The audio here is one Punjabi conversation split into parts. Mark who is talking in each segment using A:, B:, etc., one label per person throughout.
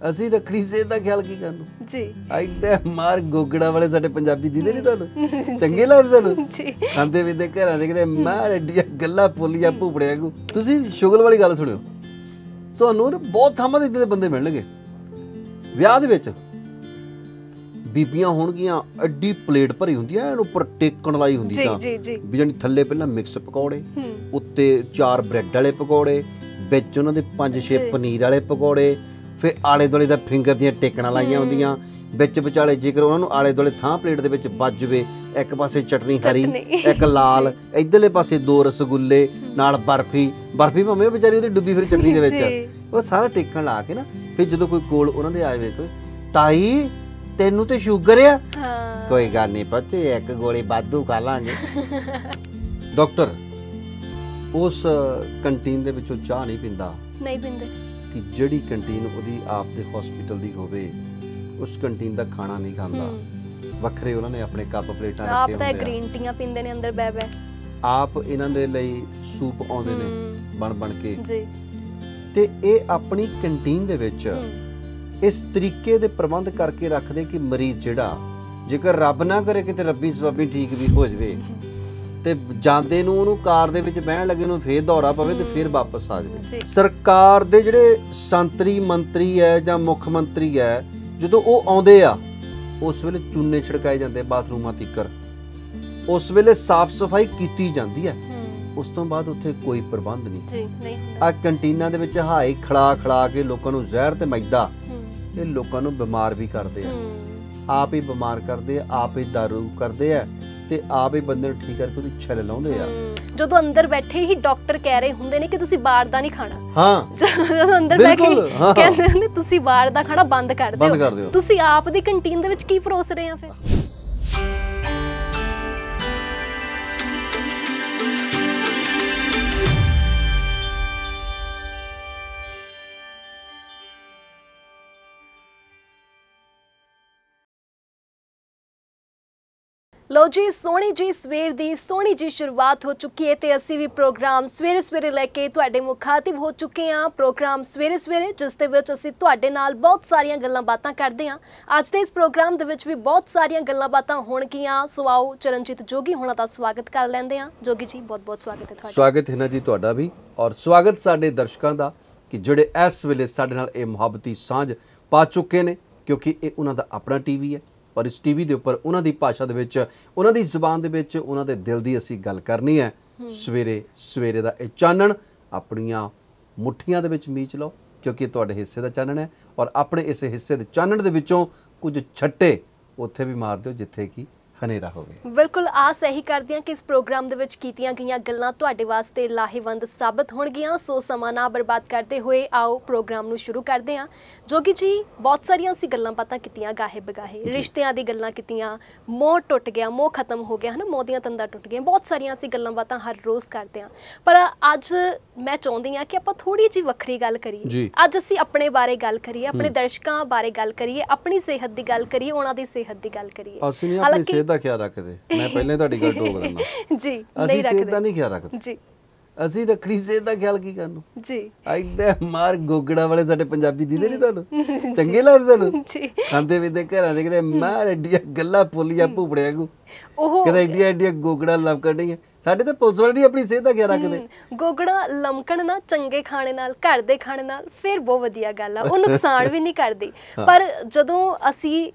A: ਅਸੀਂ ਰੱਖੜੀ ਸਿਹਤ ਦਾ ਖਿਆਲ ਕੀ ਕਰਨੂੰ
B: ਜੀ।
A: ਐਡੇ ਮਾਰ ਗੋਗੜਾ ਵਾਲੇ ਸਾਡੇ ਪੰਜਾਬੀ ਦੀਦੇ ਨਹੀਂ ਤੁਹਾਨੂੰ? ਚੰਗੇ ਲੱਗਦੇ ਤੁਹਾਨੂੰ?
B: ਜੀ।
A: ਖਾਂਦੇ ਪੀਂਦੇ ਘਰਾਂ ਦੇ ਕਿਤੇ ਮਾਰ ਐਡੀਆਂ ਗੱਲਾਂ ਫੁੱਲੀਆਂ ਭੂਪੜਿਆਂ ਨੂੰ ਤੁਸੀਂ ਸ਼ੁਗਲ ਵਾਲੀ ਗੱਲ ਸੁਣਿਓ। ਤੁਹਾਨੂੰ ਨਾ ਬਹੁਤ ਥਾਵਾਂ ਦੇ ਇੱਦਾਂ ਦੇ ਬੰਦੇ ਮਿਲਣਗੇ। ਵਿਆਹ ਦੇ ਵਿੱਚ ਬੀਬੀਆਂ ਹੋਣਗੀਆਂ ਐਡੀ ਪਲੇਟ ਭਰੀ ਹੁੰਦੀ ਐ ਐਨ ਉੱਪਰ ਟੇਕਣ ਵਾਲੀ ਹੁੰਦੀ ਤਾਂ।
B: ਜੀ ਜੀ।
A: ਵੀ ਜਾਨੀ ਥੱਲੇ ਪਹਿਲਾਂ ਮਿਕਸ ਪਕੌੜੇ ਉੱਤੇ ਚਾਰ ਬ੍ਰੈਡ ਵਾਲੇ ਪਕੌੜੇ ਵਿੱਚ ਉਹਨਾਂ ਦੇ ਪੰਜ ਛੇ। ਪਨੀਰ ਵਾਲੇ ਪਕੌੜੇ ਫਿਰ ਆਲੇ ਦੁਆਲੇ ਦਾ ਫਿੰਗਰ ਦੀਆਂ ਟੇਕਣਾ ਲਾਈਆਂ ਹੁੰਦੀਆਂ। ਵਿੱਚ ਵਿਚਾਲੇ ਜੇਕਰ ਉਹਨਾਂ ਨੂੰ ਆਲੇ ਦੁਆਲੇ ਥਾਂ ਪਲੇਟ ਦੇ ਵਿੱਚ ਵੱਜ ਜਵੇ ਇੱਕ ਪਾਸੇ ਚਟਨੀ ਹਰੀ। ਇੱਕ ਲਾਲ ਇਧਰਲੇ ਪਾਸੇ ਦੋ ਰਸਗੁੱਲੇ ਨਾਲ ਬਰਫੀ। ਬਰਫੀ ਭਾਵੇਂ ਵਿਚਾਰੀ ਉਹਦੀ ਡੁੱਬੀ ਫਿਰ ਚਟਨੀ ਦੇ ਵਿੱਚ। ਉਹ ਸਾਰਾ ਟੇਕਣ ਲਾ ਕੇ ਨਾ ਫਿਰ ਜਦੋਂ ਕੋਈ ਕੋਲ ਉਹਨਾਂ ਦੇ ਆਏ ਵੇ ਕੋਈ ਤਾਈ ਤੈਨੂੰ ਤੇ ਸ਼ੂਗਰ ਆ?
B: ਹਾਂ।
A: ਕੋਈ ਗੱਲ ਨਹੀਂ ਪਤੀ ਇੱਕ ਗੋਲੀ ਬਾਦੂ ਖਾ ਲਾਂਗੇ। ਡਾਕਟਰ ਉਸ ਕੰਟੀਨ ਦੇ ਵਿੱਚੋਂ ਚਾਹ ਨਹੀਂ ਪੀਂਦਾ।
B: ਨਹੀਂ ਪਿੰਦੇ।
A: ਕਿ ਜਿਹੜੀ ਕੰਟੀਨ ਉਹਦੀ ਆਪ ਦੇ ਹਸਪੀਟਲ ਦੀ ਹੋਵੇ ਉਸ ਕੰਟੀਨ ਦਾ ਖਾਣਾ ਨਹੀਂ ਖਾਂਦਾ। ਵੱਖਰੇ ਉਹਨਾਂ ਨੇ ਆਪਣੇ ਕੱਪ ਪਲੇਟਾਂ
B: ਆਪ
A: ਰੱਖੇ
B: ਤਾਂ
A: ਹੁੰਦੇ ਆ
B: ਗ੍ਰੀਨ ਟੀਆਂ ਪੀਂਦੇ ਨੇ ਅੰਦਰ ਬੈ ਬੈ
A: ਆਪ ਇਹਨਾਂ ਦੇ ਲਈ ਸੂਪ ਆਉਂਦੇ ਨੇ ਬਣ ਬਣ ਕੇ।
B: ਜੀ।
A: ਤੇ ਇਹ ਆਪਣੀ ਕੰਟੀਨ ਦੇ ਵਿੱਚ ਇਸ ਤਰੀਕੇ ਦੇ ਪ੍ਰਬੰਧ ਕਰਕੇ ਰੱਖਦੇ ਕਿ ਮਰੀਜ਼ ਜਿਹੜਾ ਜੇਕਰ ਰੱਬ ਨਾ ਕਰੇ ਕਿਤੇ ਰੱਬੀ ਸਵਾਬੀ ਠੀਕ ਵੀ ਹੋ ਜਵੇ ਤੇ ਜਾਂਦੇ ਨੂੰ ਉਹਨੂੰ ਕਾਰ ਦੇ ਵਿੱਚ ਬਹਿਣ ਲੱਗੇ ਨੂੰ ਫੇਰ ਦੌਰਾ ਪਵੇ ਤੇ ਫੇਰ ਵਾਪਸ ਆ। ਜਾਵੇ। ਸਰਕਾਰ ਦੇ ਜਿਹੜੇ ਸੰਤਰੀ ਮੰਤਰੀ ਹੈ ਜਾਂ ਮੁੱਖ ਮੰਤਰੀ ਹੈ ਜਦੋਂ ਉਹ ਆਉਂਦੇ ਆ ਉਸ ਵੇਲੇ ਚੂਨੇ ਛਿੜਕਾਏ ਜਾਂਦੇ ਬਾਥਰੂਮਾਂ ਤੀਕਰ। ਉਸ ਵੇਲੇ ਸਾਫ਼ ਸਫ਼ਾਈ ਕੀਤੀ ਜਾਂਦੀ ਹੈ। ਉਸ ਤੋਂ ਬਾਅਦ ਉੱਥੇ ਕੋਈ ਪ੍ਰਬੰਧ ਨਹੀਂ।
B: ਜੀ ਨਹੀਂ।
A: ਆ ਕੰਟੀਨਾਂ ਦੇ ਵਿੱਚ ਹਾਈ ਖੜਾ ਖੜਾ ਕੇ ਲੋਕਾਂ ਨੂੰ ਜ਼ਹਿਰ ਤੇ ਮੈਦਾ ਇਹ ਲੋਕਾਂ ਨੂੰ ਬਿਮਾਰ ਵੀ ਕਰਦੇ ਆ। ਆਪ ਹੀ ਬਿਮਾਰ ਕਰਦੇ ਆ ਆਪ ਹੀ ਦਾਰੂ ਕਰਦੇ ਆ। ਤੇ ਆਪ ਹੀ ਬੰਦੇ ਨੂੰ ਠੀਕ ਕਰਕੇ ਉਹਦੀ ਛਲ ਲਾਉਂਦੇ ਆ।
B: ਜਦੋਂ ਅੰਦਰ ਬੈਠੇ ਹੀ ਡਾਕਟਰ ਕਹਿ ਰਹੇ ਹੁੰਦੇ ਨੇ ਕਿ ਤੁਸੀਂ ਬਾਹਰ ਦਾ ਨਹੀਂ ਖਾਣਾ।
A: ਹਾਂ।
B: ਜਦੋਂ ਅੰਦਰ ਬੈ ਕੇ। ਕਹਿੰਦੇ ਹੁੰਦੇ ਤੁਸੀਂ ਬਾਹਰ ਦਾ ਖਾਣਾ ਬੰਦ ਕਰ
A: ਬੰਦ
B: ਦਿਓ।
A: ਕਰ ਦਿਓ।
B: ਤੁਸੀਂ ਆਪ ਦੀ ਕੰਟੀਨ ਦੇ ਵਿੱਚ ਕੀ ਪਰੋਸ ਰਹੇ ਆ ਫਿਰ? ਲੋ ਜੀ, ਸੋਹਣੀ ਜੀ ਸਵੇਰ ਦੀ ਸੋਹਣੀ ਜੀ ਸ਼ੁਰੂਆਤ ਹੋ ਚੁੱਕੀ ਹੈ ਤੇ ਅਸੀਂ ਵੀ ਪ੍ਰੋਗਰਾਮ ਸਵੇਰੇ ਸਵੇਰੇ ਲੈ ਕੇ ਤੁਹਾਡੇ ਮੁਖਾਤਿਬ ਹੋ ਚੁੱਕੇ ਹਾਂ। ਪ੍ਰੋਗਰਾਮ ਸਵੇਰੇ ਸਵੇਰੇ, ਜਿਸ ਦੇ ਵਿੱਚ ਅਸੀਂ ਤੁਹਾਡੇ ਨਾਲ ਬਹੁਤ ਸਾਰੀਆਂ ਗੱਲਾਂ ਬਾਤਾਂ ਕਰਦੇ ਹਾਂ। ਅੱਜ ਦੇ ਇਸ ਪ੍ਰੋਗਰਾਮ ਦੇ ਵਿੱਚ ਵੀ ਬਹੁਤ ਸਾਰੀਆਂ ਗੱਲਾਂ ਬਾਤਾਂ ਹੋਣਗੀਆਂ। ਸੋ ਆਓ, ਚਰਨਜੀਤ ਜੋਗੀ ਹੋਣਾ ਦਾ ਸਵਾਗਤ ਕਰ ਲੈਂਦੇ ਹਾਂ। ਜੋਗੀ ਜੀ, ਬਹੁਤ ਬਹੁਤ ਸਵਾਗਤ ਹੈ ਤੁਹਾਡਾ।
A: ਸਵਾਗਤ ਹੈ ਨਾ ਜੀ ਤੁਹਾਡਾ ਵੀ। ਔਰ ਸਵਾਗਤ ਸਾਡੇ ਦਰਸ਼ਕਾਂ ਦਾ ਕਿ ਜਿਹੜੇ ਇਸ ਵੇਲੇ ਸਾਡੇ ਨਾਲ ਇਹ ਮੁਹੱਬਤੀ ਸਾਂਝ ਪਾ ਚੁੱਕੇ ਨੇ, ਕਿਉਂਕਿ ਇਹ ਉਹਨਾਂ ਦਾ ਆਪਣਾ ਟੀਵੀ ਹੈ। ਔਰ ਇਸ ਟੀਵੀ ਦੇ ਉੱਪਰ ਉਹਨਾਂ ਦੀ ਭਾਸ਼ਾ ਦੇ ਵਿੱਚ ਉਹਨਾਂ ਦੀ ਜ਼ੁਬਾਨ ਦੇ ਵਿੱਚ ਉਹਨਾਂ ਦੇ ਦਿਲ ਦੀ ਅਸੀਂ ਗੱਲ ਕਰਨੀ ਹੈ। ਸਵੇਰੇ ਸਵੇਰੇ ਦਾ ਇਹ ਚਾਨਣ ਆਪਣੀਆਂ ਮੁੱਠੀਆਂ ਦੇ ਵਿੱਚ ਮੀਚ ਲਓ ਕਿਉਂਕਿ ਇਹ ਤੁਹਾਡੇ ਹਿੱਸੇ ਦਾ ਚਾਨਣ ਹੈ। ਔਰ ਆਪਣੇ ਇਸ ਹਿੱਸੇ ਦੇ ਚਾਨਣ ਦੇ ਵਿੱਚੋਂ ਕੁਝ ਛੱਟੇ ਉੱਥੇ ਵੀ ਮਾਰ ਦਿਓ ਜਿੱਥੇ ਕਿ ਹਨੇਰਾ ਹੋਵੇ
B: ਬਿਲਕੁਲ ਆਸ ਇਹੀ ਕਰਦੇ ਹਾਂ ਕਿ ਇਸ ਪ੍ਰੋਗਰਾਮ ਦੇ ਵਿੱਚ ਕੀਤੀਆਂ ਗਈਆਂ ਗੱਲਾਂ ਤੁਹਾਡੇ ਵਾਸਤੇ ਲਾਹੇਵੰਦ ਸਾਬਤ ਹੋਣਗੀਆਂ। ਸੋ ਸਮਾਂ ਨਾ ਬਰਬਾਦ ਕਰਦੇ ਹੋਏ ਆਓ ਪ੍ਰੋਗਰਾਮ ਨੂੰ ਸ਼ੁਰੂ ਕਰਦੇ ਹਾਂ। ਜੋਗੀ ਜੀ ਬਹੁਤ ਸਾਰੀਆਂ ਅਸੀਂ ਗੱਲਾਂ ਬਾਤਾਂ ਕੀਤੀਆਂ ਗਾਹੇ ਬਗਾਹੇ। ਰਿਸ਼ਤਿਆਂ ਦੀ ਗੱਲਾਂ ਕੀਤੀਆਂ ਮੋਹ ਟੁੱਟ ਗਿਆ ਮੋਹ ਖਤਮ ਹੋ ਗਿਆ ਹਨਾ? ਮੋਹ ਦੀਆਂ ਤੰਦਾਂ ਟੁੱਟ ਗਈਆਂ। ਬਹੁਤ ਸਾਰੀਆਂ ਅਸੀਂ ਗੱਲਾਂ ਬਾਤਾਂ ਹਰ ਰੋਜ਼ ਕਰਦੇ ਹਾਂ। ਪਰ ਅੱਜ ਮੈਂ ਚਾਹੁੰਦੀ ਹਾਂ ਕਿ ਆਪਾਂ ਥੋੜੀ ਜਿਹੀ ਵੱਖਰੀ ਗੱਲ ਕਰੀਏ।
A: ਜੀ।
B: ਅੱਜ ਅਸੀਂ ਆਪਣੇ ਬਾਰੇ ਗੱਲ ਕਰੀਏ ਆਪਣੇ ਦਰਸ਼ਕਾਂ ਬਾਰੇ ਗੱਲ ਕਰੀਏ ਆਪਣੀ ਸਿਹਤ ਦੀ ਗੱਲ ਕਰੀਏ ਉਹਨਾਂ ਦੀ ਸਿਹਤ ਦੀ ਗੱਲ ਕਰੀਏ।
A: ਅਸੀਂ ਨਹੀਂ ਆਪਣੀ ਸਿਹਤ ਦਾ ਖਿਆਲ ਰੱਖਦੇ। ਮੈਂ ਪਹਿਲੇ ਤੁਹਾਡੀ ਗੱਲ ਟੋਕ ਦਿੰਦਾ।
B: ਜੀ
A: ਅਸੀਂ
B: ਨਹੀਂ
A: ਸਿਹਤ ਦਾ ਨਹੀਂ ਖਿਆਲ ਰੱਖਦੇ।
B: ਜੀ।
A: ਅਸੀਂ ਰੱਖੜੀ ਸਿਹਤ ਦਾ ਖਿਆਲ ਕੀ ਕਰਨੂੰ
B: ਜੀ।
A: ਐਡੇ ਮਾਰ ਗੋਗੜਾ ਵਾਲੇ ਸਾਡੇ ਪੰਜਾਬੀ ਦੀਦੇ ਨਹੀਂ ਤੁਹਾਨੂੰ? ਚੰਗੇ ਲੱਗਦੇ ਤੁਹਾਨੂੰ?
B: ਜੀ।
A: ਖਾਂਦੇ ਪੀਂਦੇ ਘਰਾਂ ਦੇ ਕਿਤੇ ਮਾਰ ਐਡੀਆਂ ਗੱਲਾਂ ਫੁੱਲੀਆਂ ਭੂਪੜਿਆਂ ਨੂੰ
B: ਉਹ
A: ਕਿਤੇ ਐਡੀਆਂ ਐਡੀਆਂ ਗੋਗੜਾ ਲੱਭ ਕੱਢੀਆਂ ਸਾਡੇ ਤਾਂ ਪੁਲਿਸ ਵਾਲੇ ਨਹੀਂ ਆਪਣੀ ਸਿਹਤ ਦਾ ਖਿਆਲ ਰੱਖਦੇ।
B: ਗੋਗੜਾ ਲਮਕਣ ਨਾ ਚੰਗੇ ਖਾਣੇ ਨਾਲ ਘਰ ਦੇ ਖਾਣੇ ਨਾਲ ਫਿਰ ਬਹੁਤ ਵਧੀਆ ਗੱਲ ਆ। ਉਹ ਨੁਕਸਾਨ ਵੀ ਨਹੀਂ ਕਰਦੀ। ਪਰ ਜਦੋਂ ਅਸੀਂ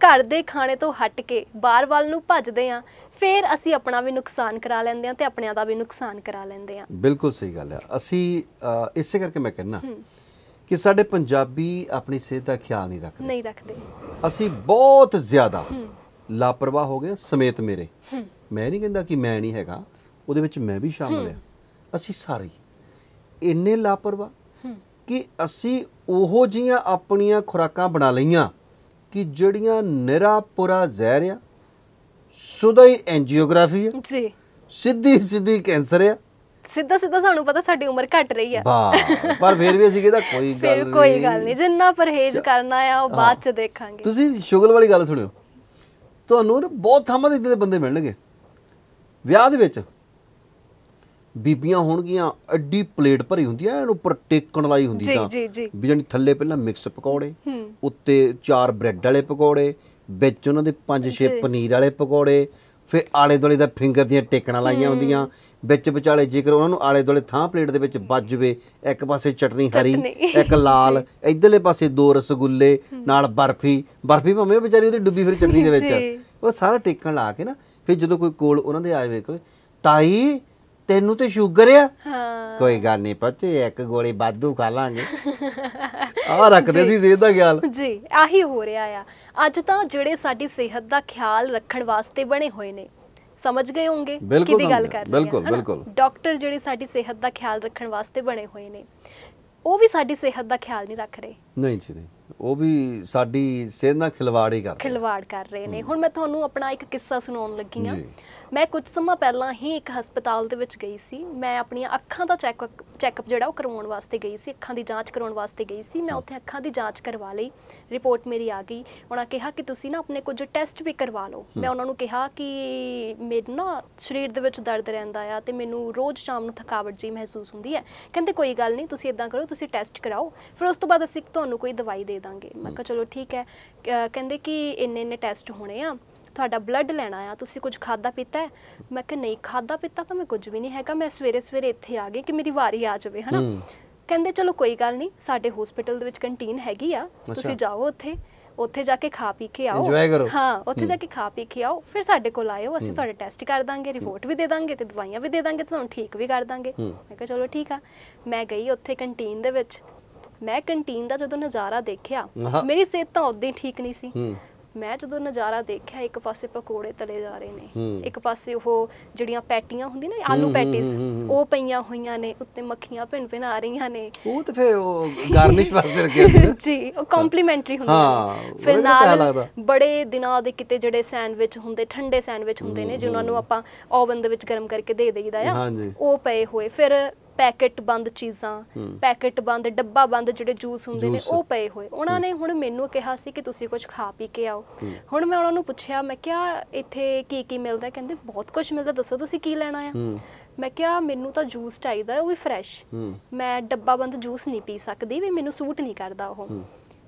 B: ਘਰ ਦੇ ਖਾਣੇ ਤੋਂ ਹਟ ਕੇ ਬਾਹਰ ਵੱਲ ਨੂੰ ਭੱਜਦੇ ਆ ਫਿਰ ਅਸੀਂ ਆਪਣਾ ਵੀ ਨੁਕਸਾਨ ਕਰਾ ਲੈਂਦੇ ਆ ਤੇ ਆਪਣਿਆਂ ਦਾ ਵੀ ਨੁਕਸਾਨ ਕਰਾ ਲੈਂਦੇ ਆ
A: ਬਿਲਕੁਲ ਸਹੀ ਗੱਲ ਹੈ। ਅਸੀਂ ਇਸੇ ਕਰਕੇ ਮੈਂ ਕਹਿੰਦਾ ਕਿ ਸਾਡੇ ਪੰਜਾਬੀ ਆਪਣੀ ਸਿਹਤ ਦਾ ਖਿਆਲ ਨਹੀਂ ਰੱਖਦੇ।
B: ਨਹੀਂ ਰੱਖਦੇ।
A: ਅਸੀਂ ਬਹੁਤ ਜ਼ਿਆਦਾ ਲਾਪਰਵਾਹ ਹੋ ਗਏ ਸਮੇਤ ਮੇਰੇ। ਮੈਂ ਨਹੀਂ ਕਹਿੰਦਾ ਕਿ ਮੈਂ ਨਹੀਂ ਹੈਗਾ ਉਹਦੇ ਵਿੱਚ ਮੈਂ ਵੀ ਸ਼ਾਮਲ ਆ ਅਸੀਂ ਸਾਰੇ ਇੰਨੇ ਲਾਪਰਵਾਹ ਕਿ ਅਸੀਂ ਉਹੋ ਜੀਆਂ ਆਪਣੀਆਂ ਖੁਰਾਕਾਂ ਬਣਾ ਲਈਆਂ ਕਿ ਜਿਹੜੀਆਂ ਨਿਰਾਪੁਰਾ ਜ਼ਹਿਰ ਆ ਸੁਦਾ ਹੀ ਐਂਜੀਓਗ੍ਰਾਫੀ ਆ।
B: ਜੀ।
A: ਸਿੱਧੀ ਸਿੱਧੀ ਕੈਂਸਰ ਆ।
B: ਸਿੱਧਾ ਸਿੱਧਾ ਸਾਨੂੰ ਪਤਾ ਸਾਡੀ ਉਮਰ ਘਟ ਰਹੀ ਆ।
A: ਪਰ ਫਿਰ ਵੀ ਅਸੀਂ ਕਹਿੰਦਾ ਕੋਈ ਗੱਲ
B: ਫਿਰ ਕੋਈ ਗੱਲ ਨਹੀਂ ਜਿੰਨਾ ਪਰਹੇਜ਼ ਕਰਨਾ ਆ ਉਹ ਬਾਅਦ ਚ ਦੇਖਾਂਗੇ।
A: ਤੁਸੀਂ ਸ਼ੁਗਲ ਵਾਲੀ ਗੱਲ ਸੁਣਿਓ। ਤੁਹਾਨੂੰ ਬਹੁਤ ਥਾਵਾਂ ਦੇ ਇੱਦਾਂ ਦੇ ਬੰਦੇ ਮਿਲਣਗੇ। ਵਿਆਹ ਦੇ ਵਿੱਚ। ਬੀਬੀਆਂ ਹੋਣਗੀਆਂ ਐਡੀ ਪਲੇਟ ਭਰੀ ਹੁੰਦੀ ਐ ਇਹਨੂੰ ਉੱਪਰ ਟੇਕਣ ਵਾਲੀ ਹੁੰਦੀ ਤਾਂ। ਵੀ ਜਾਨੀ ਥੱਲੇ ਪਹਿਲਾਂ ਮਿਕਸ ਪਕੌੜੇ। ਉੱਤੇ ਚਾਰ ਬ੍ਰੈਡ ਵਾਲੇ ਪਕੌੜੇ ਵਿੱਚ ਉਹਨਾਂ ਦੇ ਪੰਜ ਛੇ। ਪਨੀਰ ਵਾਲੇ ਪਕੌੜੇ ਫਿਰ ਆਲੇ ਦੁਆਲੇ ਦਾ ਫਿੰਗਰ ਦੀਆਂ ਟੇਕਣਾ ਲਾਈਆਂ ਹੁੰਦੀਆਂ ਵਿੱਚ ਵਿਚਾਲੇ ਜੇਕਰ ਉਹਨਾਂ ਨੂੰ ਆਲੇ ਦੁਆਲੇ ਥਾਂ ਪਲੇਟ ਦੇ ਵਿੱਚ ਵੱਜ ਜਵੇ ਇੱਕ ਪਾਸੇ ਚਟਨੀ ਹਰੀ। ਇੱਕ ਲਾਲ ਇਧਰਲੇ ਪਾਸੇ ਦੋ ਰਸਗੁੱਲੇ ਨਾਲ ਬਰਫੀ ਬਰਫੀ ਭਾਵੇਂ ਵਿਚਾਰੀ ਉਹਦੀ ਡੁੱਬੀ ਫਿਰ ਚਟਨੀ ਦੇ। ਵਿੱਚ ਉਹ ਸਾਰਾ ਟੇਕਣ ਲਾ ਕੇ ਨਾ ਫਿਰ ਜਦੋਂ ਕੋਈ ਕੋਲ ਉਹਨਾਂ ਦੇ ਆਏ ਵੇ ਕੋਈ ਤਾਈ ਤੈਨੂੰ ਤੇ ਸ਼ੂਗਰ ਆ।
B: ਹਾਂ।
A: ਕੋਈ ਗੱਲ ਨਹੀਂ ਪਤੇ ਇੱਕ ਗੋਲੀ ਬਾਦੂ ਖਾ ਲਾਂਗੇ। ਆ ਰੱਖਦੇ ਸੀ ਸਿਹਤ ਦਾ ਖਿਆਲ।
B: ਜੀ ਆਹੀ ਹੋ ਰਿਹਾ ਆ। ਅੱਜ ਤਾਂ ਜਿਹੜੇ ਸਾਡੀ ਸਿਹਤ ਦਾ ਖਿਆਲ ਰੱਖਣ ਵਾਸਤੇ ਬਣੇ ਹੋਏ ਨੇ। ਸਮਝ ਗਏ ਹੋਵੋਗੇ
A: ਬਿਲਕੁਲ
B: ਕਿਹਦੀ ਗੱਲ ਕਰ ਰਹੇ
A: ਬਿਲਕੁਲ? ਬਿਲਕੁਲ।
B: ਡਾਕਟਰ ਜਿਹੜੇ ਸਾਡੀ ਸਿਹਤ ਦਾ ਖਿਆਲ ਰੱਖਣ ਵਾਸਤੇ ਬਣੇ ਹੋਏ ਨੇ ਉਹ ਵੀ ਸਾਡੀ ਸਿਹਤ ਦਾ ਖਿਆਲ ਨਹੀਂ ਰੱਖ ਰਹੇ।
A: ਨਹੀਂ ਜੀ ਨਹੀਂ। ਉਹ ਵੀ ਸਾਡੀ ਸਿਹਤ ਨਾਲ ਖਿਲਵਾੜ ਹੀ ਕਰਦੇ ਆ।
B: ਖਿਲਵਾੜ ਕਰ ਰਹੇ ਨੇ। ਹੁਣ ਮੈਂ ਤੁਹਾਨੂੰ ਆਪਣਾ ਇੱਕ ਕਿੱਸਾ ਸੁਣਾਉਣ ਲੱਗੀ
A: ਜੀ।
B: ਮੈਂ ਕੁਝ ਸਮਾਂ ਪਹਿਲਾਂ ਹੀ ਇੱਕ ਹਸਪਤਾਲ ਦੇ ਵਿੱਚ ਗਈ ਸੀ। ਮੈਂ ਆਪਣੀਆਂ ਅੱਖਾਂ ਦਾ ਚੈੱਕਅਪ ਚੈੱਕਅਪ ਜਿਹੜਾ ਉਹ ਕਰਵਾਉਣ ਵਾਸਤੇ ਗਈ ਸੀ। ਅੱਖਾਂ ਦੀ ਜਾਂਚ ਕਰਵਾਉਣ ਵਾਸਤੇ ਗਈ ਸੀ। ਮੈਂ ਉੱਥੇ ਅੱਖਾਂ ਦੀ ਜਾਂਚ ਕਰਵਾ ਲਈ। ਰਿਪੋਰਟ ਮੇਰੀ ਆ ਗਈ। ਉਹਨਾਂ ਕਿਹਾ ਕਿ ਤੁਸੀਂ ਨਾ ਆਪਣੇ ਕੁਝ ਟੈਸਟ ਵੀ ਕਰਵਾ ਲਓ। ਮੈਂ ਉਹਨਾਂ ਨੂੰ ਕਿਹਾ ਕਿ ਮੈਨੂੰ ਨਾ ਸਰੀਰ ਦੇ ਵਿੱਚ ਦਰਦ ਰਹਿੰਦਾ ਆ ਤੇ ਮੈਨੂੰ ਰੋਜ਼ ਸ਼ਾਮ ਨੂੰ ਥਕਾਵਟ ਜੀ ਮਹਿਸੂਸ ਹੁੰਦੀ ਹੈ। ਕਹਿੰਦੇ ਕੋਈ ਗੱਲ ਨਹੀਂ ਤੁਸੀਂ ਇਦਾਂ ਕਰੋ ਤੁਸੀਂ ਟੈਸਟ ਕਰਾਓ। ਫਿਰ ਉਸ ਤੋਂ ਬਾਅਦ ਅਸੀਂ ਤੁਹਾਨੂੰ ਕੋਈ ਦਵਾਈ ਦੇ ਦਾਂਗੇ। ਮੈਂ ਕਿਹਾ ਚਲੋ ਠੀਕ ਹੈ। ਕਹਿੰਦੇ ਕਿ ਇੰਨੇ ਇੰਨੇ ਟੈਸਟ ਹੋਣੇ ਆ ਤੁਹਾਡਾ ਬਲੱਡ ਲੈਣਾ ਆ ਤੁਸੀਂ ਕੁਝ ਖਾਦਾ ਪੀਤਾ ਹੈ? ਮੈਂ ਕਿਹਾ ਨਹੀਂ ਖਾਦਾ ਪੀਤਾ ਤਾਂ ਮੈਂ ਕੁਝ ਵੀ ਨਹੀਂ ਹੈਗਾ ਮੈਂ ਸਵੇਰੇ ਸਵੇਰੇ ਇੱਥੇ ਆ ਗਈ ਕਿ ਮੇਰੀ ਵਾਰੀ ਆ ਜਾਵੇ ਹਨਾ। ਕਹਿੰਦੇ ਚਲੋ ਕੋਈ ਗੱਲ ਨਹੀਂ ਸਾਡੇ ਹਸਪੀਟਲ ਦੇ ਵਿੱਚ ਕੰਟੀਨ ਹੈਗੀ ਆ ਤੁਸੀਂ ਜਾਓ ਉੱਥੇ ਉੱਥੇ ਜਾ ਕੇ ਖਾ ਪੀ ਕੇ ਆਓ।
A: ਕਰੋ।
B: ਹਾਂ ਉੱਥੇ ਜਾ ਕੇ ਖਾ ਪੀ ਕੇ ਆਓ ਫਿਰ ਸਾਡੇ ਕੋਲ ਆਇਓ ਅਸੀਂ ਤੁਹਾਡੇ ਟੈਸਟ ਕਰ ਦਾਂਗੇ ਰਿਪੋਰਟ ਵੀ ਦੇ ਦਾਂਗੇ ਤੇ ਦਵਾਈਆਂ ਵੀ ਦੇ ਦਾਂਗੇ ਤੁਹਾਨੂੰ ਠੀਕ ਵੀ ਕਰ ਦਾਂਗੇ। ਮੈਂ ਕਿਹਾ ਚਲੋ ਠੀਕ ਆ। ਮੈਂ ਗਈ ਉੱਥੇ ਕੰਟੀਨ ਦੇ ਵਿੱਚ ਮੈਂ ਕੰਟੀਨ ਦਾ ਜਦੋਂ ਨਜ਼ਾਰਾ ਦੇਖਿਆ। ਮੇਰੀ ਸਿਹਤ ਤਾਂ ਉਦੋਂ ਹੀ ਠੀਕ ਨਹੀਂ ਸੀ ਮੈਂ ਜਦੋਂ ਨਜ਼ਾਰਾ ਦੇਖਿਆ ਇੱਕ ਪਾਸੇ ਪਕੌੜੇ ਤਲੇ ਜਾ ਰਹੇ ਨੇ। ਇੱਕ ਪਾਸੇ ਉਹ ਜਿਹੜੀਆਂ ਪੈਟੀਆਂ ਹੁੰਦੀਆਂ ਨਾ ਆਲੂ
A: ਹੂੰ।
B: ਉਹ ਪਈਆਂ ਹੋਈਆਂ ਨੇ ਉੱਤੇ ਮੱਖੀਆਂ ਭਿੰਨ ਭਿੰਨ ਆ ਰਹੀਆਂ ਨੇ
A: ਉਹ ਤੇ ਫੇ ਉਹ ਗਾਰਨਿਸ਼ ਵਾਸਤੇ ਰੱਖਿਆ।
B: ਜੀ ਉਹ ਕੰਪਲੀਮੈਂਟਰੀ ਹੁੰਦੇ
A: ਹਾਂ,
B: ਨੇ ਫਿਰ
A: ਨਾਲ।
B: ਬੜੇ ਦਿਨਾਂ ਦੇ ਕਿਤੇ ਜਿਹੜੇ ਸੈਂਡਵਿਚ ਹੁੰਦੇ ਠੰਡੇ ਸੈਂਡਵਿਚ ਹੁੰਦੇ ਨੇ ਜਿਨ੍ਹਾਂ ਨੂੰ ਆਪਾਂ ਓਵਨ ਦੇ ਵਿੱਚ ਗਰਮ ਕਰਕੇ ਦੇ ਦੇਈਦਾ ਆ। ਉਹ ਪਏ ਹੋਏ ਫਿਰ ਪੈਕੇਟ ਬੰਦ ਚੀਜ਼ਾਂ। ਪੈਕੇਟ ਬੰਦ ਡੱਬਾ ਬੰਦ ਜਿਹੜੇ ਜੂਸ ਹੁੰਦੇ ਨੇ। ਉਹ ਪਏ ਹੋਏ। ਉਹਨਾਂ ਨੇ ਹੁਣ ਮੈਨੂੰ ਕਿਹਾ ਸੀ ਕਿ ਤੁਸੀਂ ਕੁਝ ਖਾ ਪੀ ਕੇ ਆਓ। ਹੁਣ ਮੈਂ ਉਹਨਾਂ ਨੂੰ ਪੁੱਛਿਆ ਮੈਂ ਕਿਹਾ ਇੱਥੇ ਕੀ ਕੀ ਮਿਲਦਾ? ਕਹਿੰਦੇ ਬਹੁਤ ਕੁਝ ਮਿਲਦਾ ਦੱਸੋ ਤੁਸੀਂ ਕੀ ਲੈਣਾ ਆ? ਮੈਂ ਕਿਹਾ ਮੈਨੂੰ ਤਾਂ ਜੂਸ ਚਾਹੀਦਾ ਉਹ ਵੀ ਫਰੈਸ਼। ਮੈਂ ਡੱਬਾ ਬੰਦ ਜੂਸ ਨਹੀਂ ਪੀ ਸਕਦੀ ਵੀ ਮੈਨੂੰ ਸੂਟ ਨਹੀਂ ਕਰਦਾ ਉਹ।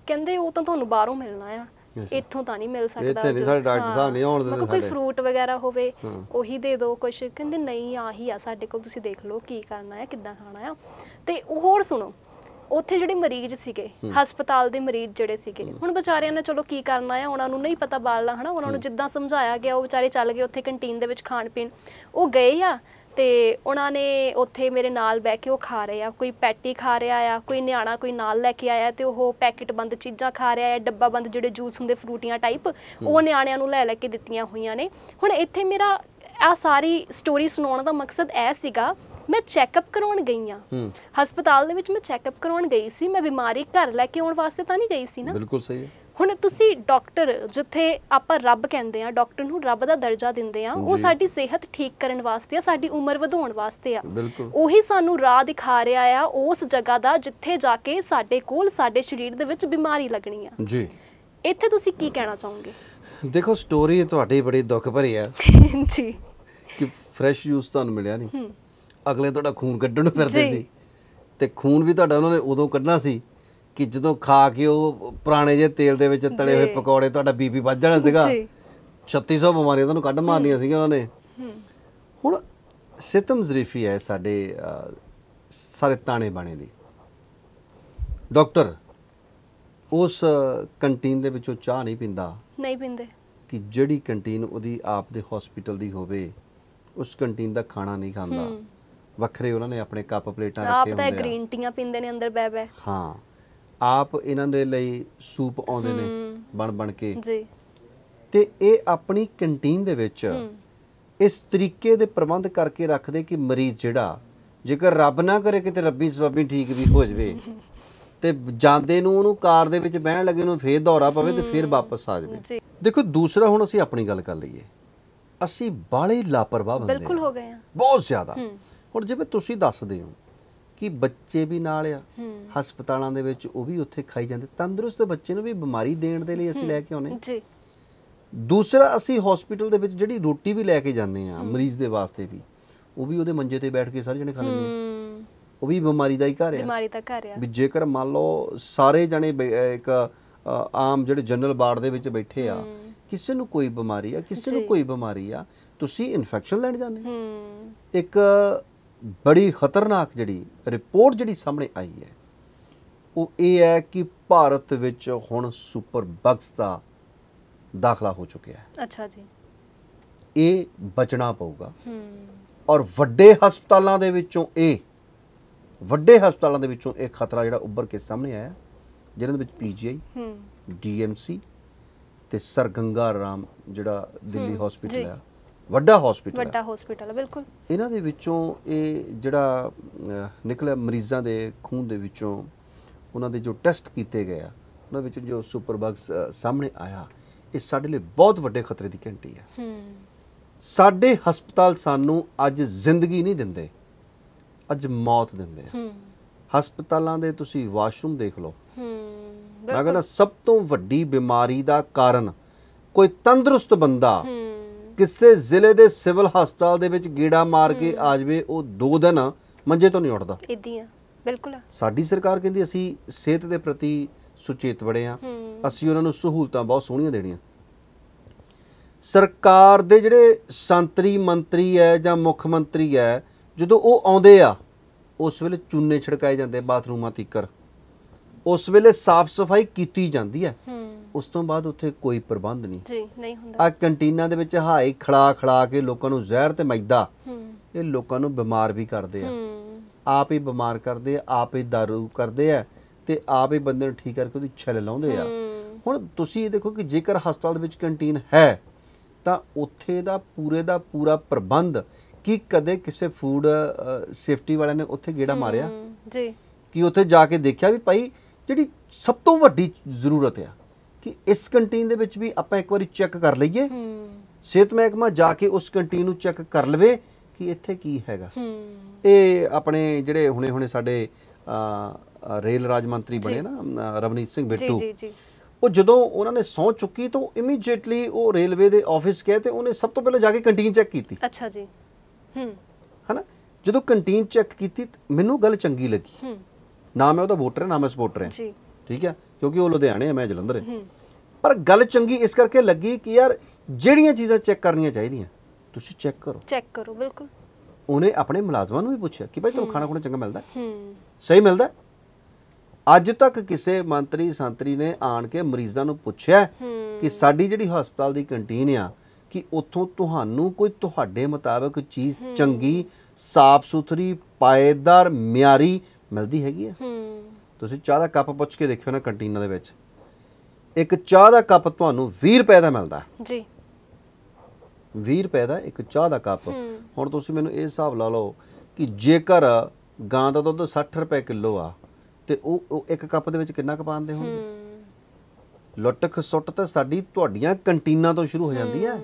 B: ਕਹਿੰਦੇ ਉਹ ਤਾਂ ਤੁਹਾਨੂੰ ਬਾਹਰੋਂ ਮਿਲਣਾ ਆ। ਇੱਥੋਂ ਤਾਂ ਨਹੀਂ ਮਿਲ ਸਕਦਾ
A: ਇੱਥੇ ਨਹੀਂ। ਸਾਡੇ ਡਾਕਟਰ ਸਾਹਿਬ ਨਹੀਂ ਆਉਣ ਦਿੰਦੇ
B: ਕੋਈ। ਫਰੂਟ ਵਗੈਰਾ ਹੋਵੇ। ਉਹੀ ਦੇ ਦਿਓ ਕੁਛ। ਕਹਿੰਦੇ ਨਹੀਂ ਆਹੀ ਆ ਸਾਡੇ ਕੋਲ ਤੁਸੀਂ ਦੇਖ ਲਓ ਕੀ ਕਰਨਾ ਹੈ ਕਿੱਦਾਂ ਖਾਣਾ ਆ। ਤੇ ਉਹ ਹੋਰ ਸੁਣੋ ਉੱਥੇ ਜਿਹੜੇ ਮਰੀਜ਼ ਸੀਗੇ ਹਸਪਤਾਲ ਦੇ ਮਰੀਜ਼ ਜਿਹੜੇ ਸੀਗੇ ਹੁਣ ਵਿਚਾਰਿਆਂ ਨੇ ਚਲੋ ਕੀ ਕਰਨਾ ਆ ਉਹਨਾਂ ਨੂੰ ਨਹੀਂ ਪਤਾ ਬਾਲਣਾ ਹਨਾ? ਉਹਨਾਂ ਨੂੰ ਜਿੱਦਾਂ ਸਮਝਾਇਆ ਗਿਆ ਉਹ ਵਿਚਾਰੇ ਚੱਲ ਗਏ ਉੱਥੇ ਕੰਟੀਨ ਦੇ ਵਿੱਚ ਖਾਣ ਪੀਣ। ਉਹ ਗਏ ਆ ਤੇ ਉਹਨਾਂ ਨੇ ਉੱਥੇ ਮੇਰੇ ਨਾਲ ਬਹਿ ਕੇ ਉਹ ਖਾ ਰਹੇ ਆ ਕੋਈ ਪੈਟੀ ਖਾ ਰਿਹਾ ਆ ਕੋਈ ਨਿਆਣਾ ਕੋਈ ਨਾਲ ਲੈ ਕੇ ਆਇਆ ਤੇ ਉਹ ਪੈਕੇਟ ਬੰਦ ਚੀਜ਼ਾਂ ਖਾ ਰਿਹਾ ਆ ਡੱਬਾ ਬੰਦ ਜਿਹੜੇ ਜੂਸ ਹੁੰਦੇ ਫਰੂਟੀਆਂ ਟਾਈਪ ਉਹ ਨਿਆਣਿਆਂ ਨੂੰ ਲੈ ਲੈ ਕੇ ਦਿੱਤੀਆਂ ਹੋਈਆਂ ਨੇ। ਹੁਣ ਇੱਥੇ ਮੇਰਾ ਆ ਸਾਰੀ ਸਟੋਰੀ ਸੁਣਾਉਣ ਦਾ ਮਕਸਦ ਇਹ ਸੀਗਾ ਮੈਂ ਚੈੱਕਅਪ ਕਰਾਉਣ ਗਈ ਆ। ਹਸਪਤਾਲ ਦੇ ਵਿੱਚ ਮੈਂ ਚੈੱਕਅਪ ਕਰਾਉਣ ਗਈ ਸੀ ਮੈਂ ਬਿਮਾਰੀ ਘਰ ਲੈ ਕੇ ਆਉਣ ਵਾਸਤੇ ਤਾਂ ਨਹੀਂ ਗਈ ਸੀ ਨਾ।
A: ਬਿਲਕੁਲ ਸਹੀ ਹੈ।
B: ਹੁਣ ਤੁਸੀਂ ਡਾਕਟਰ ਜਿੱਥੇ ਆਪਾਂ ਰੱਬ ਕਹਿੰਦੇ ਆ ਡਾਕਟਰ ਨੂੰ ਰੱਬ ਦਾ ਦਰਜਾ ਦਿੰਦੇ ਆ ਉਹ। ਸਾਡੀ ਸਿਹਤ ਠੀਕ ਕਰਨ ਵਾਸਤੇ ਆ ਸਾਡੀ ਉਮਰ ਵਧਾਉਣ ਵਾਸਤੇ ਆ। ਉਹੀ ਸਾਨੂੰ ਰਾਹ ਦਿਖਾ ਰਿਹਾ ਆ ਉਸ ਜਗ੍ਹਾ ਦਾ ਜਿੱਥੇ ਜਾ ਕੇ ਸਾਡੇ ਕੋਲ ਸਾਡੇ ਸਰੀਰ ਦੇ ਵਿੱਚ ਬਿਮਾਰੀ ਲੱਗਣੀ ਆ।
A: ਜੀ।
B: ਇੱਥੇ ਤੁਸੀਂ ਕੀ ਕਹਿਣਾ ਚਾਹੋਗੇ?
A: ਦੇਖੋ ਸਟੋਰੀ ਤੁਹਾਡੀ ਬੜੀ ਦੁੱਖ ਭਰੀ ਆ।
B: ਜੀ।
A: ਕਿ ਫਰੈਸ਼ ਜੂਸ ਤੁਹਾਨੂੰ ਮਿਲਿਆ ਨਹੀਂ ਅਗਲੇ ਤੁਹਾਡਾ ਖੂਨ ਕੱਢਣ ਨੂੰ ਫਿਰਦੇ। ਸੀ। ਤੇ ਖੂਨ ਵੀ ਤੁਹਾਡਾ ਉਹਨਾਂ ਨੇ ਉਦੋਂ ਕੱਢਣਾ ਸੀ। ਕਿ ਜਦੋਂ ਖਾ ਕੇ ਉਹ ਪੁਰਾਣੇ ਜੇ ਤੇਲ ਦੇ ਵਿੱਚ ਤਲੇ ਹੋਏ। ਪਕੌੜੇ ਤੁਹਾਡਾ ਬੀਪੀ ਵੱਧ ਜਾਣਾ ਸੀਗਾ।
B: ਜੀ।
A: 3600 ਬਿਮਾਰੀਆਂ ਤੁਹਾਨੂੰ ਕੱਢ ਮਾਰਨੀਆਂ ਸੀਗੀਆਂ ਉਹਨਾਂ ਨੇ। ਹੁਣ ਸਿਤਮ ਜ਼ਰੀਫੀ ਹੈ ਸਾਡੇ ਸਾਰੇ ਤਾਣੇ ਬਾਣੇ ਦੀ। ਡਾਕਟਰ ਉਸ ਕੰਟੀਨ ਦੇ ਵਿੱਚੋਂ ਚਾਹ ਨਹੀਂ ਪੀਂਦਾ।
B: ਨਹੀਂ ਪਿੰਦੇ।
A: ਕਿ ਜਿਹੜੀ ਕੰਟੀਨ ਉਹਦੀ ਆਪ ਦੇ ਹਸਪੀਟਲ ਦੀ ਹੋਵੇ ਉਸ ਕੰਟੀਨ ਦਾ ਖਾਣਾ ਨਹੀਂ ਖਾਂਦਾ। ਵੱਖਰੇ ਉਹਨਾਂ ਨੇ ਆਪਣੇ ਕੱਪ ਪਲੇਟਾਂ
B: ਆਪ
A: ਰੱਖੇ
B: ਤਾਂ
A: ਹੁੰਦੇ ਆ।
B: ਗ੍ਰੀਨ ਟੀਆਂ ਪੀਂਦੇ ਨੇ ਅੰਦਰ ਬਹਿ ਬਹਿ
A: ਹਾਂ। ਆਪ ਇਹਨਾਂ ਦੇ ਲਈ ਸੂਪ ਆਉਂਦੇ ਨੇ। ਬਣ ਬਣ ਕੇ।
B: ਜੀ।
A: ਤੇ ਇਹ ਆਪਣੀ ਕੰਟੀਨ ਦੇ ਵਿੱਚ ਇਸ ਤਰੀਕੇ ਦੇ ਪ੍ਰਬੰਧ ਕਰਕੇ ਰੱਖਦੇ ਕਿ ਮਰੀਜ਼ ਜਿਹੜਾ ਜੇਕਰ ਰੱਬ ਨਾ ਕਰੇ ਕਿਤੇ ਰੱਬੀ ਸਵਾਬੀ ਠੀਕ ਵੀ ਹੋ ਜਵੇ ਤੇ ਜਾਂਦੇ ਨੂੰ ਉਹਨੂੰ ਕਾਰ ਦੇ ਵਿੱਚ ਬਹਿਣ ਲੱਗੇ ਨੂੰ ਫੇਰ ਦੌਰਾ ਪਵੇ ਤੇ ਫੇਰ ਵਾਪਸ ਆ ਜਾਵੇ।
B: ਜੀ।
A: ਦੇਖੋ ਦੂਸਰਾ ਹੁਣ ਅਸੀਂ ਆਪਣੀ ਗੱਲ ਕਰ ਲਈਏ। ਅਸੀਂ ਬਾਲੇ ਲਾਪਰਵਾਹ ਬੰਦੇ
B: ਬਿਲਕੁਲ
A: ਹਾਂ।
B: ਗਏ ਆ
A: ਬਹੁਤ ਜ਼ਿਆਦਾ। ਹੁਣ ਜਿਵੇਂ ਤੁਸੀਂ ਦੱਸਦੇ ਹੋ ਕਿ ਬੱਚੇ ਵੀ ਨਾਲ ਆ ਹਸਪਤਾਲਾਂ ਦੇ ਵਿੱਚ ਉਹ ਵੀ ਉੱਥੇ ਖਾਈ ਜਾਂਦੇ। ਤੰਦਰੁਸਤ ਬੱਚੇ ਨੂੰ ਵੀ ਬਿਮਾਰੀ ਦੇਣ ਦੇ ਲਈ ਅਸੀਂ ਲੈ ਕੇ ਆਉਨੇ
B: ਜੀ।
A: ਦੂਸਰਾ ਅਸੀਂ ਹਸਪੀਟਲ ਦੇ ਵਿੱਚ ਜਿਹੜੀ ਰੋਟੀ ਵੀ ਲੈ ਕੇ ਜਾਂਦੇ ਆ ਮਰੀਜ਼ ਦੇ ਵਾਸਤੇ ਵੀ। ਉਹ ਵੀ ਉਹਦੇ ਮੰਜੇ ਤੇ ਬੈਠ ਕੇ ਸਾਰੇ ਜਣੇ ਖਾ ਲੈਂਦੇ ਆ ਉਹ ਵੀ ਬਿਮਾਰੀ ਦਾ ਹੀ ਘਰ ਆ।
B: ਬਿਮਾਰੀ ਦਾ ਘਰ ਆ।
A: ਵੀ ਜੇਕਰ ਮੰਨ ਲਓ ਸਾਰੇ ਜਣੇ ਇੱਕ ਆਮ ਜਿਹੜੇ ਜਨਰਲ ਵਾਰਡ ਦੇ ਵਿੱਚ ਬੈਠੇ ਆ ਕਿਸੇ ਨੂੰ ਕੋਈ ਬਿਮਾਰੀ ਆ ਕਿਸੇ ਨੂੰ। ਕੋਈ ਬਿਮਾਰੀ ਆ ਤੁਸੀਂ ਇਨਫੈਕਸ਼ਨ ਲੈਣ ਜਾਂਦੇ ਇੱਕ ਬੜੀ ਖਤਰਨਾਕ ਜਿਹੜੀ ਰਿਪੋਰਟ ਜਿਹੜੀ ਸਾਹਮਣੇ ਆਈ ਹੈ ਉਹ ਇਹ ਹੈ ਕਿ ਭਾਰਤ ਵਿੱਚ ਹੁਣ ਸੁਪਰ ਬਗਸ ਦਾ ਦਾਖਲਾ ਹੋ ਚੁੱਕਿਆ ਹੈ।
B: ਅੱਛਾ ਜੀ।
A: ਇਹ ਬਚਣਾ ਪਊਗਾ।
B: ਹੂੰ।
A: ਔਰ ਵੱਡੇ ਹਸਪਤਾਲਾਂ ਦੇ ਵਿੱਚੋਂ ਇਹ ਵੱਡੇ ਹਸਪਤਾਲਾਂ ਦੇ ਵਿੱਚੋਂ ਇਹ ਖਤਰਾ ਜਿਹੜਾ ਉੱਭਰ ਕੇ ਸਾਹਮਣੇ ਆਇਆ ਜਿਹਨਾਂ ਦੇ ਵਿੱਚ ਪੀਜੀਆਈ
B: ਹੂੰ।
A: ਡੀਐਮਸੀ ਤੇ ਸਰ ਗੰਗਾ ਰਾਮ ਜਿਹੜਾ ਦਿੱਲੀ ਹਸਪੀਟਲ। ਆ। ਵੱਡਾ ਹਸਪੀਟਲ
B: ਵੱਡਾ ਹਸਪੀਟਲ ਹੈ ਬਿਲਕੁਲ।
A: ਇਹਨਾਂ ਦੇ ਵਿੱਚੋਂ ਇਹ ਜਿਹੜਾ ਨਿਕਲਿਆ ਮਰੀਜ਼ਾਂ ਦੇ ਖੂਨ ਦੇ ਵਿੱਚੋਂ ਉਹਨਾਂ ਦੇ ਜੋ ਟੈਸਟ ਕੀਤੇ ਗਏ ਆ ਉਹਨਾਂ ਵਿੱਚ ਜੋ ਸੁਪਰ ਬਗਸ ਸਾਹਮਣੇ ਆਇਆ ਇਹ ਸਾਡੇ ਲਈ ਬਹੁਤ ਵੱਡੇ ਖਤਰੇ ਦੀ ਘੰਟੀ ਹੈ।
B: ਹੂੰ।
A: ਸਾਡੇ ਹਸਪਤਾਲ ਸਾਨੂੰ ਅੱਜ ਜ਼ਿੰਦਗੀ ਨਹੀਂ ਦਿੰਦੇ ਅੱਜ ਮੌਤ ਦਿੰਦੇ ਆ।
B: ਹੂੰ।
A: ਹਸਪਤਾਲਾਂ ਦੇ ਤੁਸੀਂ ਵਾਸ਼ਰੂਮ ਦੇਖ ਲਓ।
B: ਹੂੰ
A: ਮੈਂ ਕਹਿੰਦਾ ਸਭ ਤੋਂ ਵੱਡੀ ਬਿਮਾਰੀ ਦਾ ਕਾਰਨ ਕੋਈ ਤੰਦਰੁਸਤ ਬੰਦਾ
B: ਹੂੰ।
A: ਕਿਸੇ ਜ਼ਿਲ੍ਹੇ ਦੇ ਸਿਵਲ ਹਸਪਤਾਲ ਦੇ ਵਿੱਚ ਗੇੜਾ ਮਾਰ ਕੇ ਆ ਜਾਵੇ ਉਹ ਦੋ ਦਿਨ ਮੰਜੇ ਤੋਂ ਨਹੀਂ ਉੱਠਦਾ।
B: ਇਦਾਂ ਬਿਲਕੁਲ।
A: ਸਾਡੀ ਸਰਕਾਰ ਕਹਿੰਦੀ ਅਸੀਂ ਸਿਹਤ ਦੇ ਪ੍ਰਤੀ ਸੁਚੇਤ ਬੜੇ ਆ ਅਸੀਂ ਉਹਨਾਂ ਨੂੰ ਸਹੂਲਤਾਂ ਬਹੁਤ ਸੋਹਣੀਆਂ ਦੇਣੀਆਂ। ਸਰਕਾਰ ਦੇ ਜਿਹੜੇ ਸੰਤਰੀ ਮੰਤਰੀ ਹੈ ਜਾਂ ਮੁੱਖ ਮੰਤਰੀ ਹੈ ਜਦੋਂ ਉਹ ਆਉਂਦੇ ਆ ਉਸ ਵੇਲੇ ਚੂਨੇ ਛਿੜਕਾਏ ਜਾਂਦੇ ਬਾਥਰੂਮਾਂ ਤੀਕਰ। ਉਸ ਵੇਲੇ ਸਾਫ਼ ਸਫ਼ਾਈ ਕੀਤੀ ਜਾਂਦੀ ਹੂੰ। ਉਸ ਤੋਂ ਬਾਅਦ ਉੱਥੇ ਕੋਈ ਪ੍ਰਬੰਧ ਨਹੀਂ।
B: ਜੀ ਨਹੀਂ ਹੁੰਦਾ।
A: ਆ ਕੰਟੀਨਾਂ ਦੇ ਵਿੱਚ ਹਾਈ ਖੜਾ ਖੜਾ ਕੇ ਲੋਕਾਂ ਨੂੰ ਜ਼ਹਿਰ ਤੇ ਮੈਦਾ।
B: ਹੂੰ।
A: ਇਹ ਲੋਕਾਂ ਨੂੰ ਬਿਮਾਰ ਵੀ ਕਰਦੇ ਆ।
B: ਹੂੰ।
A: ਆਪ ਹੀ ਬਿਮਾਰ ਕਰਦੇ ਆ ਆਪ ਹੀ ਦਾਰੂ ਕਰਦੇ ਆ ਤੇ ਆਪ ਹੀ ਬੰਦੇ ਨੂੰ ਠੀਕ ਕਰਕੇ ਉਹਦੀ ਛਲ ਲਾਉਂਦੇ ਆ। ਹੁਣ ਤੁਸੀਂ ਇਹ ਦੇਖੋ ਕਿ ਜੇਕਰ ਹਸਪਤਾਲ ਦੇ ਵਿੱਚ ਕੰਟੀਨ ਹੈ ਤਾਂ ਉੱਥੇ ਦਾ ਪੂਰੇ ਦਾ ਪੂਰਾ ਪ੍ਰਬੰਧ ਕੀ ਕਦੇ ਕਿਸੇ ਫੂਡ ਸੇਫਟੀ ਵਾਲਿਆਂ ਨੇ ਉੱਥੇ ਗੇੜਾ ਮਾਰਿਆ?
B: ਜੀ।
A: ਕਿ ਉੱਥੇ ਜਾ ਕੇ ਦੇਖਿਆ ਵੀ ਭਾਈ ਜਿਹੜੀ ਸਭ ਤੋਂ ਵੱਡੀ ਜ਼ਰੂਰਤ ਆ ਕਿ ਇਸ ਕੰਟੀਨ ਦੇ ਵਿੱਚ ਵੀ ਆਪਾਂ ਇੱਕ ਵਾਰੀ ਚੈੱਕ ਕਰ ਲਈਏ।
B: ਹੂੰ।
A: ਸਿਹਤ ਮਹਿਕਮਾ ਜਾ ਕੇ ਉਸ ਕੰਟੀਨ ਨੂੰ ਚੈੱਕ ਕਰ ਲਵੇ ਕਿ ਇੱਥੇ ਕੀ ਹੈਗਾ।
B: ਹੂੰ।
A: ਇਹ ਆਪਣੇ ਜਿਹੜੇ ਹੁਣੇ ਹੁਣੇ ਸਾਡੇ ਰੇਲ ਰਾਜ ਮੰਤਰੀ ਬਣੇ ਨਾ ਰਵਨੀਤ ਸਿੰਘ ਬਿੱਟੂ।
B: ਜੀ ਜੀ
A: ਉਹ ਜਦੋਂ ਉਹਨਾਂ ਨੇ ਸਹੁੰ ਚੁੱਕੀ ਤਾਂ ਇਮੀਡੀਏਟਲੀ ਉਹ ਰੇਲਵੇ ਦੇ ਆਫਿਸ ਗਏ ਤੇ ਉਹਨੇ ਸਭ ਤੋਂ ਪਹਿਲਾਂ ਜਾ ਕੇ ਕੰਟੀਨ ਚੈੱਕ ਕੀਤੀ।
B: ਅੱਛਾ ਜੀ। ਹੂੰ।
A: ਹਨਾ? ਜਦੋਂ ਕੰਟੀਨ ਚੈੱਕ ਕੀਤੀ ਮੈਨੂੰ ਗੱਲ ਚੰਗੀ ਲੱਗੀ।
B: ਹੂੰ।
A: ਨਾ ਮੈਂ ਉਹਦਾ ਵੋਟਰ ਹਾਂ ਨਾ ਮੈਂ ਸਪੋਰਟਰ ਹਾਂ।
B: ਜੀ।
A: ਠੀਕ ਹੈ? ਕਿਉਂਕਿ ਉਹ ਲੁਧਿਆਣੇ ਹੈ ਮੈਂ ਜਲੰਧਰ ਹਾਂ। ਪਰ ਗੱਲ ਚੰਗੀ ਇਸ ਕਰਕੇ ਲੱਗੀ ਕਿ ਯਾਰ ਜਿਹੜੀਆਂ ਚੀਜ਼ਾਂ ਚੈੱਕ ਕਰਨੀਆਂ ਚਾਹੀਦੀਆਂ ਤੁਸੀਂ ਚੈੱਕ ਕਰੋ।
B: ਚੈੱਕ ਕਰੋ ਬਿਲਕੁਲ।
A: ਉਹਨੇ ਆਪਣੇ ਮੁਲਾਜ਼ਮਾਂ ਨੂੰ ਵੀ ਪੁੱਛਿਆ ਕਿ ਭਾਈ ਤੁਹਾਨੂੰ ਖਾਣਾ ਖੁਣਾ ਚੰਗਾ ਮਿਲਦਾ? ਹੈ? ਸਹੀ ਮਿਲਦਾ? ਅੱਜ ਤੱਕ ਕਿਸੇ ਮੰਤਰੀ ਸੰਤਰੀ ਨੇ ਆਣ ਕੇ ਮਰੀਜ਼ਾਂ ਨੂੰ ਪੁੱਛਿਆ ਕਿ ਸਾਡੀ ਜਿਹੜੀ ਹਸਪਤਾਲ ਦੀ ਕੰਟੀਨ ਆ ਕਿ ਉੱਥੋਂ ਤੁਹਾਨੂੰ ਕੋਈ ਤੁਹਾਡੇ ਮੁਤਾਬਕ ਚੀਜ਼ ਚੰਗੀ ਸਾਫ਼ ਸੁਥਰੀ ਪਾਏਦਾਰ ਮਿਆਰੀ ਮਿਲਦੀ ਹੈਗੀ ਆ?
B: ਹੂੰ।
A: ਤੁਸੀਂ ਚਾਹ ਦਾ ਕੱਪ ਪੁੱਛ ਕੇ ਦੇਖਿਓ ਨਾ ਕੰਟੀਨਾਂ ਦੇ ਵਿੱਚ। ਇੱਕ ਚਾਹ ਦਾ ਕੱਪ ਤੁਹਾਨੂੰ 20 ਰੁਪਏ ਦਾ ਮਿਲਦਾ।
B: ਜੀ।
A: 20 ਰੁਪਏ ਦਾ ਇੱਕ ਚਾਹ ਦਾ ਕੱਪ। ਹੁਣ ਤੁਸੀਂ ਮੈਨੂੰ ਇਹ ਹਿਸਾਬ ਲਾ ਲਓ ਕਿ ਜੇਕਰ ਗਾਂ ਦਾ ਦੁੱਧ 60 ਰੁਪਏ ਕਿਲੋ ਆ ਤੇ ਉਹ ਇੱਕ ਕੱਪ ਦੇ ਵਿੱਚ ਕਿੰਨਾ ਕੁ ਪਾਉਂਦੇ ਹੋਣਗੇ? ਲੁੱਟ ਖਸੁੱਟ ਤਾਂ ਸਾਡੀ ਤੁਹਾਡੀਆਂ ਕੰਟੀਨਾਂ ਤੋਂ ਸ਼ੁਰੂ ਹੋ ਜਾਂਦੀ ਹੈ।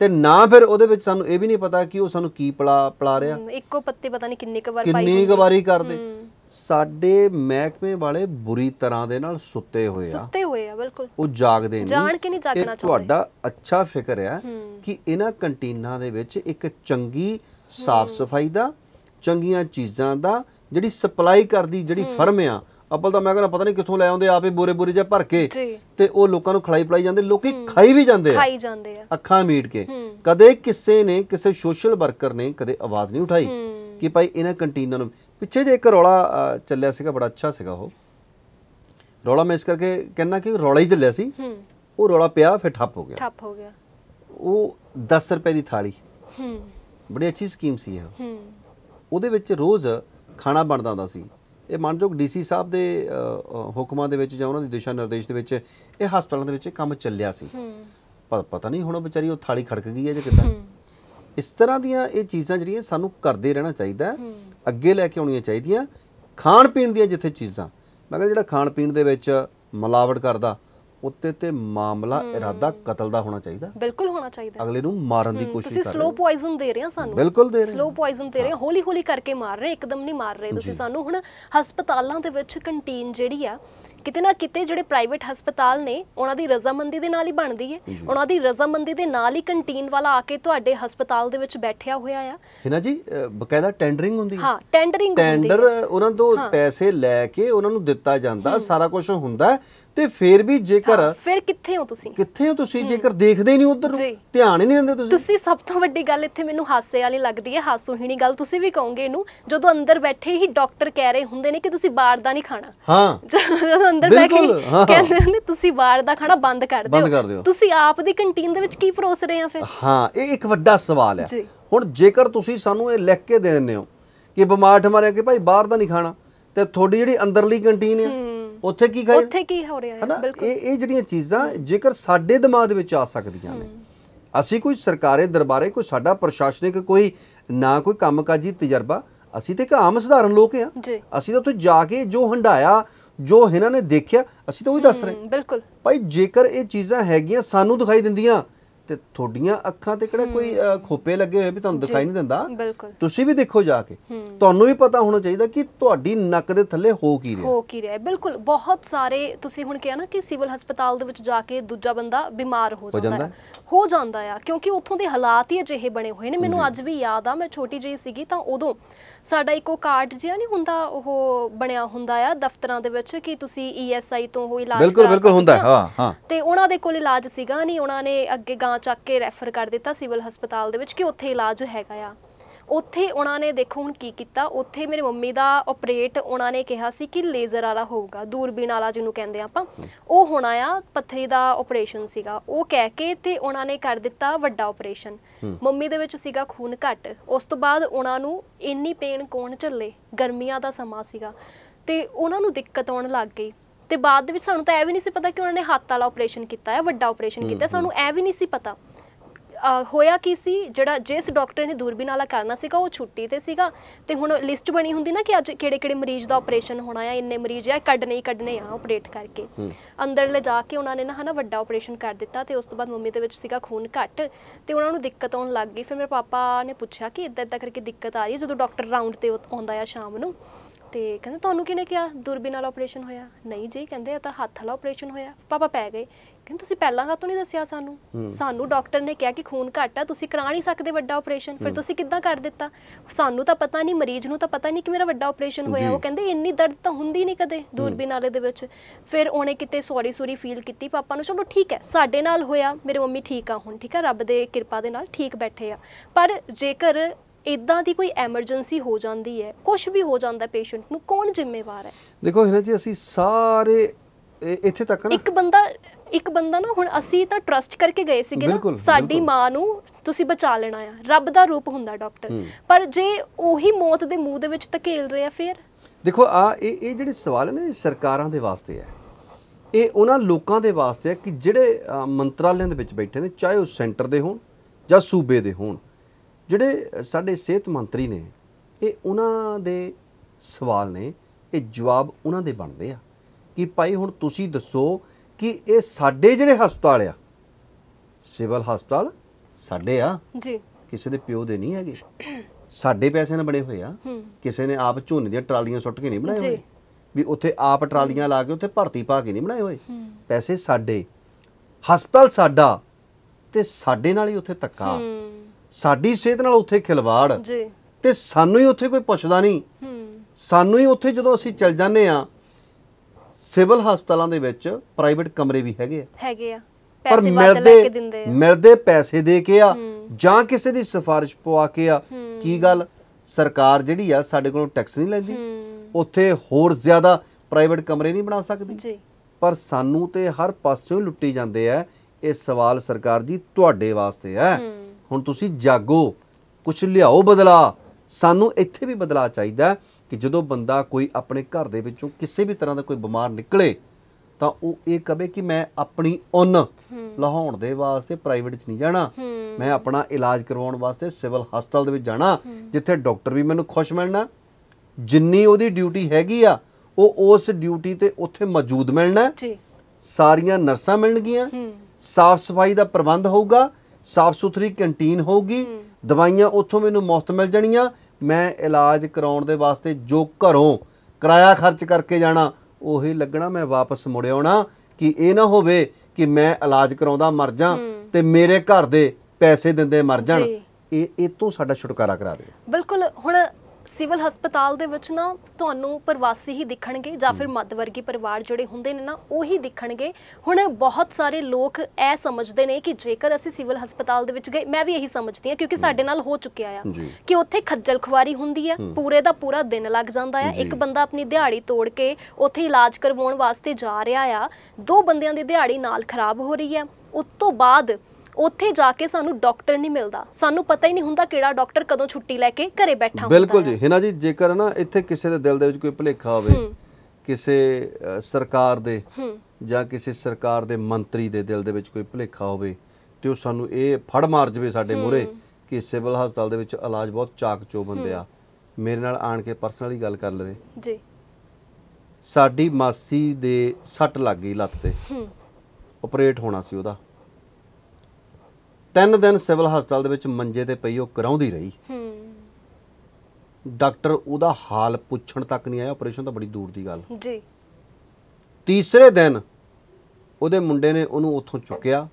A: ਤੇ ਨਾ ਫਿਰ ਉਹਦੇ ਵਿੱਚ ਸਾਨੂੰ ਇਹ ਵੀ ਨਹੀਂ ਪਤਾ ਕਿ ਉਹ ਸਾਨੂੰ ਕੀ ਪਲਾ ਪਲਾ ਰਿਹਾ।
B: ਇੱਕੋ ਪੱਤੇ ਪਤਾ ਨਹੀਂ ਕਿੰਨੀ ਕੁ ਵਾਰ ਪਾਈ
A: ਕਿੰਨੀ ਕੁ ਵਾਰੀ ਕਰਦੇ। ਸਾਡੇ ਮਹਿਕਮੇ ਵਾਲੇ ਬੁਰੀ ਤਰ੍ਹਾਂ ਦੇ ਨਾਲ ਸੁੱਤੇ ਹੋਏ ਆ।
B: ਸੁੱਤੇ ਹੋਏ ਆ ਬਿਲਕੁਲ।
A: ਉਹ ਜਾਗਦੇ ਨਹੀਂ।
B: ਜਾਣ ਕੇ ਨਹੀਂ ਜਾਗਣਾ ਚਾਹੁੰਦੇ।
A: ਤੁਹਾਡਾ ਅੱਛਾ ਫਿਕਰ ਆ। ਕਿ ਇਹਨਾਂ ਕੰਟੀਨਾਂ ਦੇ ਵਿੱਚ ਇੱਕ ਚੰਗੀ ਸਾਫ਼ ਸਫ਼ਾਈ ਦਾ ਚੰਗੀਆਂ ਚੀਜ਼ਾਂ ਦਾ ਜਿਹੜੀ ਸਪਲਾਈ ਕਰਦੀ ਜਿਹੜੀ ਫਰਮ ਆ ਅੱਬਲ ਤਾਂ ਮੈਂ ਕਹਿੰਦਾ ਪਤਾ ਨਹੀਂ ਕਿੱਥੋਂ ਲੈ ਆਉਂਦੇ ਆਪੇ ਬੋਰੇ ਬੋਰੇ ਜਿਹਾ ਭਰ ਕੇ ਤੇ ਉਹ ਲੋਕਾਂ ਨੂੰ ਖਲਾਈ ਪਲਾਈ ਜਾਂਦੇ ਲੋਕੀ ਖਾਈ ਵੀ ਜਾਂਦੇ ਆ।
B: ਖਾਈ ਜਾਂਦੇ ਆ।
A: ਅੱਖਾਂ ਮੀਟ ਕੇ। ਕਦੇ ਕਿਸੇ ਨੇ ਕਿਸੇ ਸੋਸ਼ਲ ਵਰਕਰ ਨੇ ਕਦੇ ਆਵਾਜ਼ ਨਹੀਂ ਉਠਾਈ ਕਿ ਭਾਈ ਇਹਨਾਂ ਕੰਟੀਨਾਂ ਨੂੰ ਪਿੱਛੇ ਜੇ ਇੱਕ ਰੌਲਾ ਚੱਲਿਆ ਸੀਗਾ ਬੜਾ ਅੱਛਾ ਸੀਗਾ ਉਹ। ਰੌਲਾ ਮੈਂ ਇਸ ਕਰਕੇ ਕਹਿੰਨਾ ਕਿ ਰੌਲਾ ਹੀ ਚੱਲਿਆ ਸੀ।
B: ਹੂੰ।
A: ਉਹ ਰੌਲਾ ਪਿਆ ਫਿਰ ਠੱਪ ਹੋ ਗਿਆ।
B: ਠੱਪ ਹੋ ਗਿਆ।
A: ਉਹ 10 ਰੁਪਏ ਦੀ ਥਾਲੀ।
B: ਹੂੰ।
A: ਬੜੀ ਅੱਛੀ ਸਕੀਮ ਸੀ ਇਹ।
B: ਹੂੰ।
A: ਉਹਦੇ ਵਿੱਚ ਰੋਜ਼ ਖਾਣਾ ਬਣਦਾ ਹੁੰਦਾ ਸੀ। ਇਹ ਮਾਨਯੋਗ ਡੀਸੀ ਸਾਹਿਬ ਦੇ ਹੁਕਮਾਂ ਦੇ ਵਿੱਚ ਜਾਂ ਉਹਨਾਂ ਦੇ ਦਿਸ਼ਾ ਨਿਰਦੇਸ਼ ਦੇ ਵਿੱਚ ਇਹ ਹਸਪਤਾਲਾਂ ਦੇ ਵਿੱਚ ਕੰਮ ਚੱਲਿਆ ਸੀ।
B: ਹੂੰ।
A: ਪਰ ਪਤਾ ਨਹੀਂ ਹੁਣ ਉਹ ਵਿਚਾਰੀ ਉਹ ਥਾਲੀ ਖੜਕ ਗਈ ਹੈ ਜਾਂ ਕਿੱਦਾਂ। ਇਸ ਤਰ੍ਹਾਂ ਦੀਆਂ ਇਹ ਚੀਜ਼ਾਂ ਜਿਹੜੀਆਂ ਸਾਨੂੰ ਕਰਦੇ ਰਹਿਣਾ ਚਾਹੀਦਾ। ਅੱਗੇ ਲੈ ਕੇ ਆਉਣੀਆਂ ਚਾਹੀਦੀਆਂ ਖਾਣ ਪੀਣ ਦੀਆਂ ਜਿੱਥੇ ਚੀਜ਼ਾਂ। ਮੈਂ ਕਹਿੰਦਾ ਜਿਹੜਾ ਖਾਣ ਪੀਣ ਦੇ ਵਿੱਚ ਮਿਲਾਵਟ ਕਰਦਾ ਉੱਤੇ ਤੇ ਮਾਮਲਾ ਇਰਾਦਾ ਕਤਲ ਦਾ ਹੋਣਾ ਚਾਹੀਦਾ।
B: ਬਿਲਕੁਲ ਹੋਣਾ ਚਾਹੀਦਾ।
A: ਅਗਲੇ ਨੂੰ ਮਾਰਨ ਦੀ
B: ਹੂੰ,
A: ਕੋਸ਼ਿਸ਼
B: ਤੁਸੀਂ
A: ਕਰ
B: ਸਲੋ ਪੋਇਜ਼ਨ ਦੇ ਰਹੇ ਆ ਸਾਨੂੰ।
A: ਬਿਲਕੁਲ ਦੇ ਰਹੇ
B: ਸਲੋ ਪੋਇਜ਼ਨ ਦੇ ਰਹੇ ਹੌਲੀ ਹੌਲੀ ਕਰਕੇ ਮਾਰ ਰਹੇ ਇੱਕਦਮ ਨਹੀਂ ਮਾਰ ਰਹੇ ਤੁਸੀਂ ਸਾਨੂੰ। ਹੁਣ ਹਸਪਤਾਲਾਂ ਦੇ ਵਿੱਚ ਕੰਟੀਨ ਜਿਹੜੀ ਆ ਕਿਤੇ ਨਾ ਕਿਤੇ ਜਿਹੜੇ ਪ੍ਰਾਈਵੇਟ ਹਸਪਤਾਲ ਨੇ ਉਹਨਾਂ ਦੀ ਰਜ਼ਾਮੰਦੀ ਦੇ ਨਾਲ ਹੀ ਬਣਦੀ ਹੈ। ਉਹਨਾਂ ਦੀ ਰਜ਼ਾਮੰਦੀ ਦੇ ਨਾਲ ਹੀ ਕੰਟੀਨ ਵਾਲਾ ਆ ਕੇ ਤੁਹਾਡੇ ਹਸਪਤਾਲ ਦੇ ਵਿੱਚ ਬੈਠਿਆ ਹੋਇਆ ਆ।
A: ਹਿਨਾ ਜੀ ਬਕਾਇਦਾ ਟੈਂਡਰਿੰਗ ਹੁੰਦੀ ਹੈ?
B: ਹਾਂ ਟੈਂਡਰਿੰਗ ਹੁੰਦੀ
A: ਟੈਂਡਰ
B: ਹੈ
A: ਉਹਨਾਂ ਤੋਂ ਪੈਸੇ ਲੈ ਕੇ ਉਹਨਾਂ ਨੂੰ ਦਿੱਤਾ ਜਾਂਦਾ ਸਾਰਾ ਕੁਝ ਹੁੰਦਾ। ਤੇ ਫਿਰ ਵੀ ਜੇਕਰ
B: ਹਾਂ, ਫਿਰ ਕਿੱਥੇ ਹੋ ਤੁਸੀਂ?
A: ਕਿੱਥੇ ਹੋ ਤੁਸੀਂ? ਜੇਕਰ ਦੇਖਦੇ ਹੀ ਨਹੀਂ ਉਧਰ
B: ਜੀ।
A: ਧਿਆਨ ਹੀ ਨਹੀਂ ਦਿੰਦੇ ਤੁਸੀਂ?
B: ਤੁਸੀਂ ਸਭ ਤੋਂ ਵੱਡੀ ਗੱਲ ਇੱਥੇ ਮੈਨੂੰ ਹਾਸੇ ਵਾਲੀ ਲੱਗਦੀ ਹੈ ਹਾਸੋਹੀਣੀ ਗੱਲ। ਤੁਸੀਂ ਵੀ ਕਹੋਗੇ ਇਹਨੂੰ ਜਦੋਂ ਅੰਦਰ ਬੈਠੇ ਹੀ ਡਾਕਟਰ ਕਹਿ ਰਹੇ ਹੁੰਦੇ ਨੇ ਕਿ ਤੁਸੀਂ ਬਾਹਰ ਦਾ ਨਹੀਂ ਖਾਣਾ।
A: ਹਾਂ।
B: ਜਦੋਂ ਅੰਦਰ ਬੈ ਕੇ
A: ਹਾਂ।
B: ਕਹਿੰਦੇ ਹੁੰਦੇ ਤੁਸੀਂ ਬਾਹਰ ਦਾ ਖਾਣਾ ਬੰਦ ਕਰ
A: ਬੰਦ ਕਰ ਦਿਓ।
B: ਤੁਸੀਂ ਆਪ ਦੀ ਕੰਟੀਨ ਦੇ ਵਿੱਚ ਕੀ ਪਰੋਸ ਰਹੇ ਆ ਫਿਰ?
A: ਹਾਂ ਇਹ ਇੱਕ ਵੱਡਾ ਸਵਾਲ ਹੈ। ਹੁਣ ਜੇਕਰ ਤੁਸੀਂ ਸਾਨੂੰ ਇਹ ਲਿਖ ਕੇ ਦੇ ਦਿੰਦੇ ਹੋ ਕਿ ਬਿਮਾਰ ਠਮਾਰਿਆ ਕਿ ਭਾਈ ਬਾਹਰ ਦਾ ਨਹੀਂ ਖਾਣਾ ਤੇ ਤੁਹਾਡੀ ਜਿਹੜੀ ਅੰਦਰਲੀ ਕੰਟੀਨ ਆ ਉੱਥੇ ਕੀ ਖਾਏ
B: ਉੱਥੇ ਕੀ ਹੋ ਰਿਹਾ ਹੈ? ਬਿਲਕੁਲ।
A: ਇਹ ਇਹ ਜਿਹੜੀਆਂ ਚੀਜ਼ਾਂ ਜੇਕਰ ਸਾਡੇ ਦਿਮਾਗ ਦੇ ਵਿੱਚ ਆ ਸਕਦੀਆਂ ਨੇ ਅਸੀਂ ਕੋਈ ਸਰਕਾਰੇ ਦਰਬਾਰੇ ਕੋਈ ਸਾਡਾ ਪ੍ਰਸ਼ਾਸਨਿਕ ਕੋਈ ਨਾ ਕੋਈ ਕੰਮਕਾਜੀ ਤਜਰਬਾ ਅਸੀਂ ਤੇ ਇੱਕ ਆਮ ਸਧਾਰਨ ਲੋਕ ਆ ਅਸੀਂ ਤਾਂ ਉੱਥੇ ਜਾ ਕੇ ਜੋ ਹੰਡਾਇਆ ਜੋ ਇਹਨਾਂ ਨੇ ਦੇਖਿਆ ਅਸੀਂ ਤਾਂ ਉਹੀ ਦੱਸ ਰਹੇ
B: ਬਿਲਕੁਲ।
A: ਭਾਈ ਜੇਕਰ ਇਹ ਚੀਜ਼ਾਂ ਹੈਗੀਆਂ ਸਾਨੂੰ ਦਿਖਾਈ ਦਿੰਦੀਆਂ ਤੇ ਤੁਹਾਡੀਆਂ ਅੱਖਾਂ ਤੇ ਕਿਹੜਾ ਕੋਈ ਖੋਪੇ ਲੱਗੇ ਹੋਏ ਵੀ ਤੁਹਾਨੂੰ ਦਿਖਾਈ ਨਹੀਂ ਦਿੰਦਾ?
B: ਬਿਲਕੁਲ।
A: ਤੁਸੀਂ ਵੀ ਦੇਖੋ ਜਾ ਕੇ। ਤੁਹਾਨੂੰ ਵੀ ਪਤਾ ਹੋਣਾ ਚਾਹੀਦਾ ਕਿ ਤੁਹਾਡੀ ਨੱਕ ਦੇ ਥੱਲੇ ਹੋ ਕੀ ਰਿਹਾ।
B: ਹੋ ਕੀ ਰਿਹਾ। ਬਿਲਕੁਲ ਬਹੁਤ ਸਾਰੇ ਤੁਸੀਂ ਹੁਣ ਕਿਹਾ ਨਾ ਕਿ ਸਿਵਲ ਹਸਪਤਾਲ ਦੇ ਵਿੱਚ ਜਾ ਕੇ ਦੂਜਾ ਬੰਦਾ ਬਿਮਾਰ ਹੋ ਜਾਂਦਾ ਹੈ। ਹੋ। ਜਾਂਦਾ ਆ ਕਿਉਂਕਿ ਉੱਥੋਂ ਦੇ ਹਾਲਾਤ ਹੀ ਅਜਿਹੇ ਬਣੇ ਹੋਏ ਨੇ। ਮੈਨੂੰ ਅੱਜ ਵੀ ਯਾਦ ਆ ਮੈਂ ਛੋਟੀ ਜਿਹੀ ਸੀਗੀ ਤਾਂ ਉਦੋਂ ਸਾਡਾ ਇੱਕ ਉਹ ਕਾਰਡ ਜਿਹਾ ਨਹੀਂ ਹੁੰਦਾ ਉਹ ਬਣਿਆ ਹੁੰਦਾ ਆ ਦਫ਼ਤਰਾਂ ਦੇ ਵਿੱਚ ਕਿ ਤੁਸੀਂ ਈਐਸਆਈ ਤੋਂ ਉਹ ਇਲਾਜ
A: ਬਿਲਕੁਲ
B: ਕਰਾ
A: ਬਿਲਕੁਲ ਹੁੰਦਾ ਹੈ,
B: ਸਕਦੇ ਆ।
A: ਹਾਂ ਹਾਂ।
B: ਤੇ ਉਹਨਾਂ ਦੇ ਕੋਲ ਇਲਾਜ ਸੀਗਾ ਨਹੀਂ ਉਹਨਾਂ ਨੇ ਅੱਗੇ ਗਾਂ ਚੱਕ ਕੇ ਰੈਫਰ ਕਰ ਦਿੱਤਾ ਸਿਵਲ ਹਸਪਤਾਲ ਦੇ ਵਿੱਚ ਕਿ ਉੱਥੇ ਇਲਾਜ ਹੈਗਾ ਆ। ਉੱਥੇ ਉਹਨਾਂ ਨੇ ਦੇਖੋ ਹੁਣ ਕੀ ਕੀਤਾ। ਉੱਥੇ ਮੇਰੇ ਮੰਮੀ ਦਾ ਆਪਰੇਟ ਉਹਨਾਂ ਨੇ ਕਿਹਾ ਸੀ ਕਿ ਲੇਜ਼ਰ ਵਾਲਾ ਹੋਊਗਾ ਦੂਰਬੀਨ ਵਾਲਾ ਜਿਹਨੂੰ ਕਹਿੰਦੇ ਆਪਾਂ। ਉਹ ਹੋਣਾ ਆ ਪੱਥਰੀ ਦਾ ਆਪਰੇਸ਼ਨ ਸੀਗਾ। ਉਹ ਕਹਿ ਕੇ ਤੇ ਉਹਨਾਂ ਨੇ ਕਰ ਦਿੱਤਾ ਵੱਡਾ ਆਪਰੇਸ਼ਨ ਮੰਮੀ ਦੇ ਵਿੱਚ ਸੀਗਾ ਖੂਨ ਘੱਟ। ਉਸ ਤੋਂ ਬਾਅਦ ਉਹਨਾਂ ਨੂੰ ਇੰਨੀ ਪੇਨ ਕੌਣ ਝੱਲੇ? ਗਰਮੀਆਂ ਦਾ ਸਮਾਂ ਸੀਗਾ। ਤੇ ਉਹਨਾਂ ਨੂੰ ਦਿੱਕਤ ਆਉਣ ਲੱਗ ਗਈ। ਤੇ ਬਾਅਦ ਦੇ ਵਿੱਚ ਸਾਨੂੰ ਤਾਂ ਇਹ ਵੀ ਨਹੀਂ ਸੀ ਪਤਾ ਕਿ ਉਹਨਾਂ ਨੇ ਹੱਥ ਵਾਲਾ ਆਪਰੇਸ਼ਨ ਕੀਤਾ ਹੈ ਵੱਡਾ ਆਪਰੇਸ਼ਨ ਕੀਤਾ। ਸਾਨੂੰ ਇਹ ਵੀ ਨਹੀਂ ਸੀ ਪਤਾ। ਹੋਇਆ ਕੀ ਸੀ? ਜਿਹੜਾ ਜਿਸ ਡਾਕਟਰ ਨੇ ਦੂਰਬੀਨ ਵਾਲਾ ਕਰਨਾ ਸੀਗਾ ਉਹ ਛੁੱਟੀ ਤੇ ਸੀਗਾ। ਤੇ ਹੁਣ ਲਿਸਟ ਬਣੀ ਹੁੰਦੀ ਨਾ ਕਿ ਅੱਜ ਕਿਹੜੇ ਕਿਹੜੇ ਮਰੀਜ਼ ਦਾ ਆਪਰੇਸ਼ਨ ਹੋਣਾ ਆ ਇੰਨੇ ਮਰੀਜ਼ ਆ ਕੱਢਣੇ ਹੀ ਕੱਢਣੇ ਆ ਆਪਰੇਟ ਕਰਕੇ। ਅੰਦਰ ਲੈ ਜਾ ਕੇ ਉਹਨਾਂ ਨੇ ਨਾ ਹਨਾ ਵੱਡਾ ਆਪਰੇਸ਼ਨ ਕਰ ਦਿੱਤਾ ਤੇ ਉਸ ਤੋਂ ਬਾਅਦ ਮੰਮੀ ਦੇ ਵਿੱਚ ਸੀਗਾ ਖੂਨ ਘੱਟ ਤੇ ਉਹਨਾਂ ਨੂੰ ਦਿੱਕਤ ਆਉਣ ਲੱਗ ਗਈ। ਫਿਰ ਮੇਰੇ ਪਾਪਾ ਨੇ ਪੁੱਛਿਆ ਕਿ ਇਦਾਂ ਇਦਾਂ ਕਰਕੇ ਦਿੱਕਤ ਆ ਰਹੀ ਹੈ ਜਦੋਂ ਡਾਕਟਰ ਰਾਉਂਡ ਤੇ ਆਉਂਦਾ ਆ ਸ਼ਾਮ ਨੂੰ। ਤੇ ਕਹਿੰਦੇ ਤੁਹਾਨੂੰ ਕਿਹਨੇ ਕਿਹਾ? ਦੂਰਬੀਨ ਵਾਲਾ ਆਪਰੇਸ਼ਨ ਹੋਇਆ? ਨਹੀਂ ਜੀ ਕਹਿੰਦੇ ਇਹ ਤਾਂ ਹੱਥ ਵਾਲਾ ਆਪਰੇਸ਼ਨ ਹੋਇਆ। ਪਾਪਾ ਪੈ ਗਏ। ਕਹਿੰਦੇ ਤੁਸੀਂ ਪਹਿਲਾਂ ਕਾਹਤੋਂ ਨਹੀਂ ਦੱਸਿਆ ਸਾਨੂੰ? ਸਾਨੂੰ ਡਾਕਟਰ ਨੇ ਕਿਹਾ ਕਿ ਖੂਨ ਘੱਟ ਆ ਤੁਸੀਂ ਕਰਾ ਨਹੀਂ ਸਕਦੇ ਵੱਡਾ ਆਪਰੇਸ਼ਨ ਫਿਰ ਤੁਸੀਂ ਕਿੱਦਾਂ ਕਰ ਦਿੱਤਾ? ਸਾਨੂੰ ਤਾਂ ਪਤਾ ਨਹੀਂ ਮਰੀਜ਼ ਨੂੰ ਤਾਂ ਪਤਾ ਨਹੀਂ ਕਿ ਮੇਰਾ ਵੱਡਾ ਆਪਰੇਸ਼ਨ ਹੋਇਆ। ਉਹ ਕਹਿੰਦੇ ਇੰਨੀ ਦਰਦ ਤਾਂ ਹੁੰਦੀ ਨਹੀਂ ਕਦੇ ਦੂਰਬੀਨ ਵਾਲੇ ਦੇ ਵਿੱਚ। ਫਿਰ ਉਹਨੇ ਕਿਤੇ ਸੌਰੀ ਸੌਰੀ ਫੀਲ ਕੀਤੀ ਪਾਪਾ ਨੂੰ ਚਲੋ ਠੀਕ ਹੈ ਸਾਡੇ ਨਾਲ ਹੋਇਆ ਮੇਰੇ ਮੰਮੀ ਠੀਕ ਆ ਹੁਣ ਠੀਕ ਆ ਰੱਬ ਦੇ ਕਿਰਪਾ ਦੇ ਨਾਲ ਠੀਕ ਬੈਠੇ ਆ। ਪਰ ਜੇਕਰ ਇਦਾਂ ਦੀ ਕੋਈ ਐਮਰਜੈਂਸੀ ਹੋ ਜਾਂਦੀ ਹੈ ਕੁਝ ਵੀ ਹੋ ਜਾਂਦਾ ਪੇਸ਼ੈਂਟ ਨੂੰ ਕੌਣ ਜ਼ਿੰਮੇਵਾਰ ਹੈ?
A: ਦੇਖੋ ਹਿਨਾ ਜੀ ਅਸੀਂ ਸਾਰੇ ਇੱਥੇ ਤੱਕ ਨਾ
B: ਇੱਕ ਬੰਦਾ ਇੱਕ ਬੰਦਾ ਨਾ ਹੁਣ ਅਸੀਂ ਤਾਂ ਟਰਸਟ ਕਰਕੇ ਗਏ ਸੀਗੇ ਨਾ ਸਾਡੀ। ਮਾਂ ਨੂੰ ਤੁਸੀਂ ਬਚਾ ਲੈਣਾ ਆ ਰੱਬ ਦਾ ਰੂਪ ਹੁੰਦਾ ਡਾਕਟਰ ਪਰ ਜੇ ਉਹੀ ਮੌਤ ਦੇ ਮੂੰਹ ਦੇ ਵਿੱਚ ਧਕੇਲ ਰਿਹਾ ਫਿਰ?
A: ਦੇਖੋ ਆ ਇਹ ਇਹ ਜਿਹੜੇ ਸਵਾਲ ਨੇ ਸਰਕਾਰਾਂ ਦੇ ਵਾਸਤੇ ਹੈ। ਇਹ ਉਹਨਾਂ ਲੋਕਾਂ ਦੇ ਵਾਸਤੇ ਹੈ ਕਿ ਜਿਹੜੇ ਮੰਤਰਾਲਿਆਂ ਦੇ ਵਿੱਚ ਬੈਠੇ ਨੇ ਚਾਹੇ ਉਹ ਸੈਂਟਰ ਦੇ ਹੋਣ ਜਾਂ ਸੂਬੇ ਦੇ ਹੋਣ। ਜਿਹੜੇ ਸਾਡੇ ਸਿਹਤ ਮੰਤਰੀ ਨੇ ਇਹ ਉਹਨਾਂ ਦੇ ਸਵਾਲ ਨੇ ਇਹ ਜਵਾਬ ਉਹਨਾਂ ਦੇ ਬਣਦੇ ਆ। ਕਿ ਭਾਈ ਹੁਣ ਤੁਸੀਂ ਦੱਸੋ ਕਿ ਇਹ ਸਾਡੇ ਜਿਹੜੇ ਹਸਪਤਾਲ ਆ ਸਿਵਲ ਹਸਪਤਾਲ ਸਾਡੇ ਆ?
B: ਜੀ।
A: ਕਿਸੇ ਦੇ ਪਿਓ ਦੇ ਨਹੀਂ ਹੈਗੇ? ਸਾਡੇ ਪੈਸੇ ਨਾਲ ਬਣੇ ਹੋਏ ਆ। ਕਿਸੇ ਨੇ ਆਪ ਝੋਨੇ ਦੀਆਂ ਟਰਾਲੀਆਂ ਸੁੱਟ ਕੇ ਨਹੀਂ ਬਣਾਏ। ਹੋਏ? ਵੀ ਉੱਥੇ ਆਪ ਟਰਾਲੀਆਂ ਲਾ ਕੇ ਉੱਥੇ ਭਰਤੀ ਪਾ ਕੇ ਨਹੀਂ ਬਣਾਏ ਹੋਏ? ਪੈਸੇ ਸਾਡੇ। ਹਸਪਤਾਲ ਸਾਡਾ ਤੇ ਸਾਡੇ ਨਾਲ ਹੀ ਉੱਥੇ ਧੱਕਾ। ਸਾਡੀ ਸਿਹਤ ਨਾਲ ਉੱਥੇ ਖਿਲਵਾੜ।
B: ਜੀ।
A: ਤੇ ਸਾਨੂੰ ਹੀ ਉੱਥੇ ਕੋਈ ਪੁੱਛਦਾ ਨਹੀਂ।
B: ਹੂੰ।
A: ਸਾਨੂੰ ਹੀ ਉੱਥੇ ਜਦੋਂ ਅਸੀਂ ਚੱਲ ਜਾਂਦੇ ਆ ਸਿਵਲ ਹਸਪਤਾਲਾਂ ਦੇ ਵਿੱਚ ਪ੍ਰਾਈਵੇਟ ਕਮਰੇ ਵੀ ਹੈਗੇ ਆ।
B: ਹੈਗੇ ਆ।
A: ਪਰ
B: ਪੈਸੇ ਵੱਧ ਲੈ ਕੇ ਦਿੰਦੇ
A: ਮਿਲਦੇ
B: ਆ।
A: ਮਿਲਦੇ ਪੈਸੇ ਦੇ ਕੇ ਆ। ਜਾਂ ਕਿਸੇ ਦੀ ਸਿਫਾਰਿਸ਼ ਪਵਾ ਕੇ ਆ। ਕੀ ਗੱਲ? ਸਰਕਾਰ ਜਿਹੜੀ ਆ ਸਾਡੇ ਕੋਲੋਂ ਟੈਕਸ ਨਹੀਂ ਲੈਂਦੀ। ਉੱਥੇ ਹੋਰ ਜ਼ਿਆਦਾ ਪ੍ਰਾਈਵੇਟ ਕਮਰੇ ਨਹੀਂ ਬਣਾ ਸਕਦੀ।
B: ਜੀ।
A: ਪਰ ਸਾਨੂੰ ਤੇ ਹਰ ਪਾਸਿਓਂ ਲੁੱਟੀ ਜਾਂਦੇ ਆ। ਇਹ ਸਵਾਲ ਸਰਕਾਰ ਜੀ ਤੁਹਾਡੇ ਵਾਸਤੇ ਹੂੰ। ਹੁਣ ਤੁਸੀਂ ਜਾਗੋ ਕੁਝ ਲਿਆਓ ਬਦਲਾ। ਸਾਨੂੰ ਇੱਥੇ ਵੀ ਬਦਲਾ ਚਾਹੀਦਾ ਕਿ ਜਦੋਂ ਬੰਦਾ ਕੋਈ ਆਪਣੇ ਘਰ ਦੇ ਵਿੱਚੋਂ ਕਿਸੇ ਵੀ ਤਰ੍ਹਾਂ ਦਾ ਕੋਈ ਬਿਮਾਰ ਨਿਕਲੇ ਤਾਂ ਉਹ ਇਹ ਕਵੇ ਕਿ ਮੈਂ ਆਪਣੀ ਉੱਨ ਲਾਹੌਣ ਦੇ ਵਾਸਤੇ ਪ੍ਰਾਈਵੇਟ 'ਚ ਨਹੀਂ ਜਾਣਾ। ਮੈਂ ਆਪਣਾ ਇਲਾਜ ਕਰਵਾਉਣ ਵਾਸਤੇ ਸਿਵਲ ਹਸਪਤਾਲ ਦੇ ਵਿੱਚ ਜਾਣਾ ਜਿੱਥੇ ਡਾਕਟਰ ਵੀ ਮੈਨੂੰ ਖੁਸ਼ ਮਿਲਣਾ। ਜਿੰਨੀ ਉਹਦੀ ਡਿਊਟੀ ਹੈਗੀ ਆ ਉਹ ਉਸ ਡਿਊਟੀ ਤੇ ਉੱਥੇ ਮੌਜੂਦ ਮਿਲਣਾ।
B: ਜੀ।
A: ਸਾਰੀਆਂ ਨਰਸਾਂ ਮਿਲਣਗੀਆਂ। ਸਾਫ਼ ਸਫ਼ਾਈ ਦਾ ਪ੍ਰਬੰਧ ਹੋਊਗਾ। ਸਾਫ਼ ਸੁਥਰੀ ਕੰਟੀਨ ਹੋਊਗੀ। ਦਵਾਈਆਂ ਉੱਥੋਂ ਮੈਨੂੰ ਮੁਫਤ ਮਿਲ ਜਾਣੀਆਂ। ਮੈਂ ਇਲਾਜ ਕਰਾਉਣ ਦੇ ਵਾਸਤੇ ਜੋ ਘਰੋਂ ਕਿਰਾਇਆ ਖਰਚ ਕਰਕੇ ਜਾਣਾ ਉਹੀ ਲੱਗਣਾ ਮੈਂ ਵਾਪਸ ਮੁੜ ਆਉਣਾ। ਕਿ ਇਹ ਨਾ ਹੋਵੇ ਕਿ ਮੈਂ ਇਲਾਜ ਕਰਾਉਂਦਾ ਮਰ ਜਾ ਤੇ ਮੇਰੇ ਘਰ ਦੇ ਪੈਸੇ ਦਿੰਦੇ ਮਰ ਜਾਣ। ਇਹ ਇਹ ਤੋਂ ਸਾਡਾ ਛੁਟਕਾਰਾ ਕਰਾ ਦੇ।
B: ਬਿਲਕੁਲ ਹੁਣ ਸਿਵਲ ਹਸਪਤਾਲ ਦੇ ਵਿੱਚ ਨਾ ਤੁਹਾਨੂੰ ਪ੍ਰਵਾਸੀ ਹੀ ਦਿਖਣਗੇ ਜਾਂ ਫਿਰ ਮੱਧ ਵਰਗੀ ਪਰਿਵਾਰ ਜਿਹੜੇ ਹੁੰਦੇ ਨੇ ਨਾ ਉਹੀ ਦਿਖਣਗੇ। ਹੁਣ ਬਹੁਤ ਸਾਰੇ ਲੋਕ ਇਹ ਸਮਝਦੇ ਨੇ ਕਿ ਜੇਕਰ ਅਸੀਂ ਸਿਵਲ ਹਸਪਤਾਲ ਦੇ ਵਿੱਚ ਗਏ ਮੈਂ ਵੀ ਇਹੀ ਸਮਝਦੀ ਹਾਂ ਕਿਉਂਕਿ ਸਾਡੇ ਨਾਲ ਹੋ ਚੁੱਕਿਆ ਆ। ਕਿ ਉੱਥੇ ਖੱਜਲ ਖੁਆਰੀ ਹੁੰਦੀ ਹੈ। ਪੂਰੇ ਦਾ ਪੂਰਾ ਦਿਨ ਲੱਗ ਜਾਂਦਾ ਆ। ਇੱਕ ਬੰਦਾ ਆਪਣੀ ਦਿਹਾੜੀ ਤੋੜ ਕੇ ਉੱਥੇ ਇਲਾਜ ਕਰਵਾਉਣ ਵਾਸਤੇ ਜਾ ਰਿਹਾ ਆ ਦੋ ਬੰਦਿਆਂ ਦੀ ਦਿਹਾੜੀ ਨਾਲ ਖਰਾਬ ਹੋ ਰਹੀ ਹੈ ਉਸ ਤੋਂ ਬਾਅਦ ਉੱਥੇ ਜਾ ਕੇ ਸਾਨੂੰ ਡਾਕਟਰ ਨਹੀਂ ਮਿਲਦਾ। ਸਾਨੂੰ ਪਤਾ ਹੀ ਨਹੀਂ ਹੁੰਦਾ ਕਿਹੜਾ ਡਾਕਟਰ ਕਦੋਂ ਛੁੱਟੀ ਲੈ ਕੇ ਘਰੇ ਬੈਠਾ ਹੁੰਦਾ
A: ਬਿਲਕੁਲ। ਜੀ। ਹਿਨਾ ਜੀ ਜੇਕਰ ਨਾ ਇੱਥੇ ਕਿਸੇ ਦੇ ਦਿਲ ਦੇ ਵਿੱਚ ਕੋਈ ਭੁਲੇਖਾ ਹੋਵੇ ਕਿਸੇ ਸਰਕਾਰ ਦੇ ਜਾਂ ਕਿਸੇ ਸਰਕਾਰ ਦੇ ਮੰਤਰੀ ਦੇ ਦਿਲ ਦੇ ਵਿੱਚ ਕੋਈ ਭੁਲੇਖਾ ਹੋਵੇ ਤੇ ਉਹ ਸਾਨੂੰ ਇਹ ਫੜ ਮਾਰ ਜਵੇ ਸਾਡੇ ਮੂਹਰੇ ਕਿ ਸਿਵਲ ਹਸਪਤਾਲ ਦੇ ਵਿੱਚ ਇਲਾਜ ਬਹੁਤ ਚਾਕ ਚੋ ਬੰਦੇ ਆ। ਮੇਰੇ ਨਾਲ ਆਣ ਕੇ ਪਰਸਨਲੀ ਗੱਲ ਕਰ ਲਵੇ।
B: ਜੀ।
A: ਸਾਡੀ ਮਾਸੀ ਦੇ ਸੱਟ ਲੱਗ ਗਈ ਲੱਤ ਤੇ।
B: ਹੂੰ।
A: ਆਪਰੇਟ ਹੋਣਾ ਸੀ ਉਹਦਾ। ਤਿੰਨ ਦਿਨ ਸਿਵਲ ਹਸਪਤਾਲ ਦੇ ਵਿੱਚ ਮੰਜੇ ਤੇ ਪਈ ਉਹ ਕਰਾਉਂਦੀ ਰਹੀ।
B: ਹੂੰ।
A: ਡਾਕਟਰ ਉਹਦਾ ਹਾਲ ਪੁੱਛਣ ਤੱਕ ਨਹੀਂ ਆਇਆ ਆਪਰੇਸ਼ਨ ਤਾਂ ਬੜੀ ਦੂਰ ਦੀ ਗੱਲ।
B: ਜੀ।
A: ਤੀਸਰੇ ਦਿਨ ਉਹਦੇ ਮੁੰਡੇ ਨੇ ਉਹਨੂੰ ਉੱਥੋਂ ਚੁੱਕਿਆ।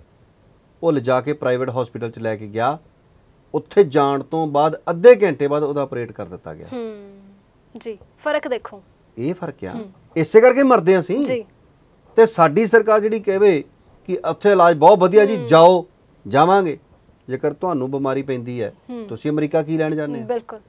A: ਉਹ ਲਿਜਾ ਕੇ ਪ੍ਰਾਈਵੇਟ ਹਸਪੀਟਲ 'ਚ ਲੈ ਕੇ ਗਿਆ। ਉੱਥੇ ਜਾਣ ਤੋਂ ਬਾਅਦ ਅੱਧੇ ਘੰਟੇ ਬਾਅਦ ਉਹਦਾ ਆਪਰੇਟ ਕਰ ਦਿੱਤਾ ਗਿਆ।
B: ਹੂੰ। ਜੀ ਫ਼ਰਕ ਦੇਖੋ।
A: ਇਹ ਫ਼ਰਕ ਆ? ਇਸੇ ਕਰਕੇ ਮਰਦੇ ਅਸੀਂ?
B: ਜੀ।
A: ਤੇ ਸਾਡੀ ਸਰਕਾਰ ਜਿਹੜੀ ਕਹਵੇ ਕਿ ਉੱਥੇ ਇਲਾਜ ਬਹੁਤ ਵਧੀਆ ਜੀ ਜਾਓ। ਜਾਵਾਂਗੇ। ਜੇਕਰ ਤੁਹਾਨੂੰ ਬਿਮਾਰੀ ਪੈਂਦੀ ਹੈ ਤੁਸੀਂ ਅਮਰੀਕਾ ਕੀ ਲੈਣ ਜਾਂਦੇ ਆ
B: ਬਿਲਕੁਲ।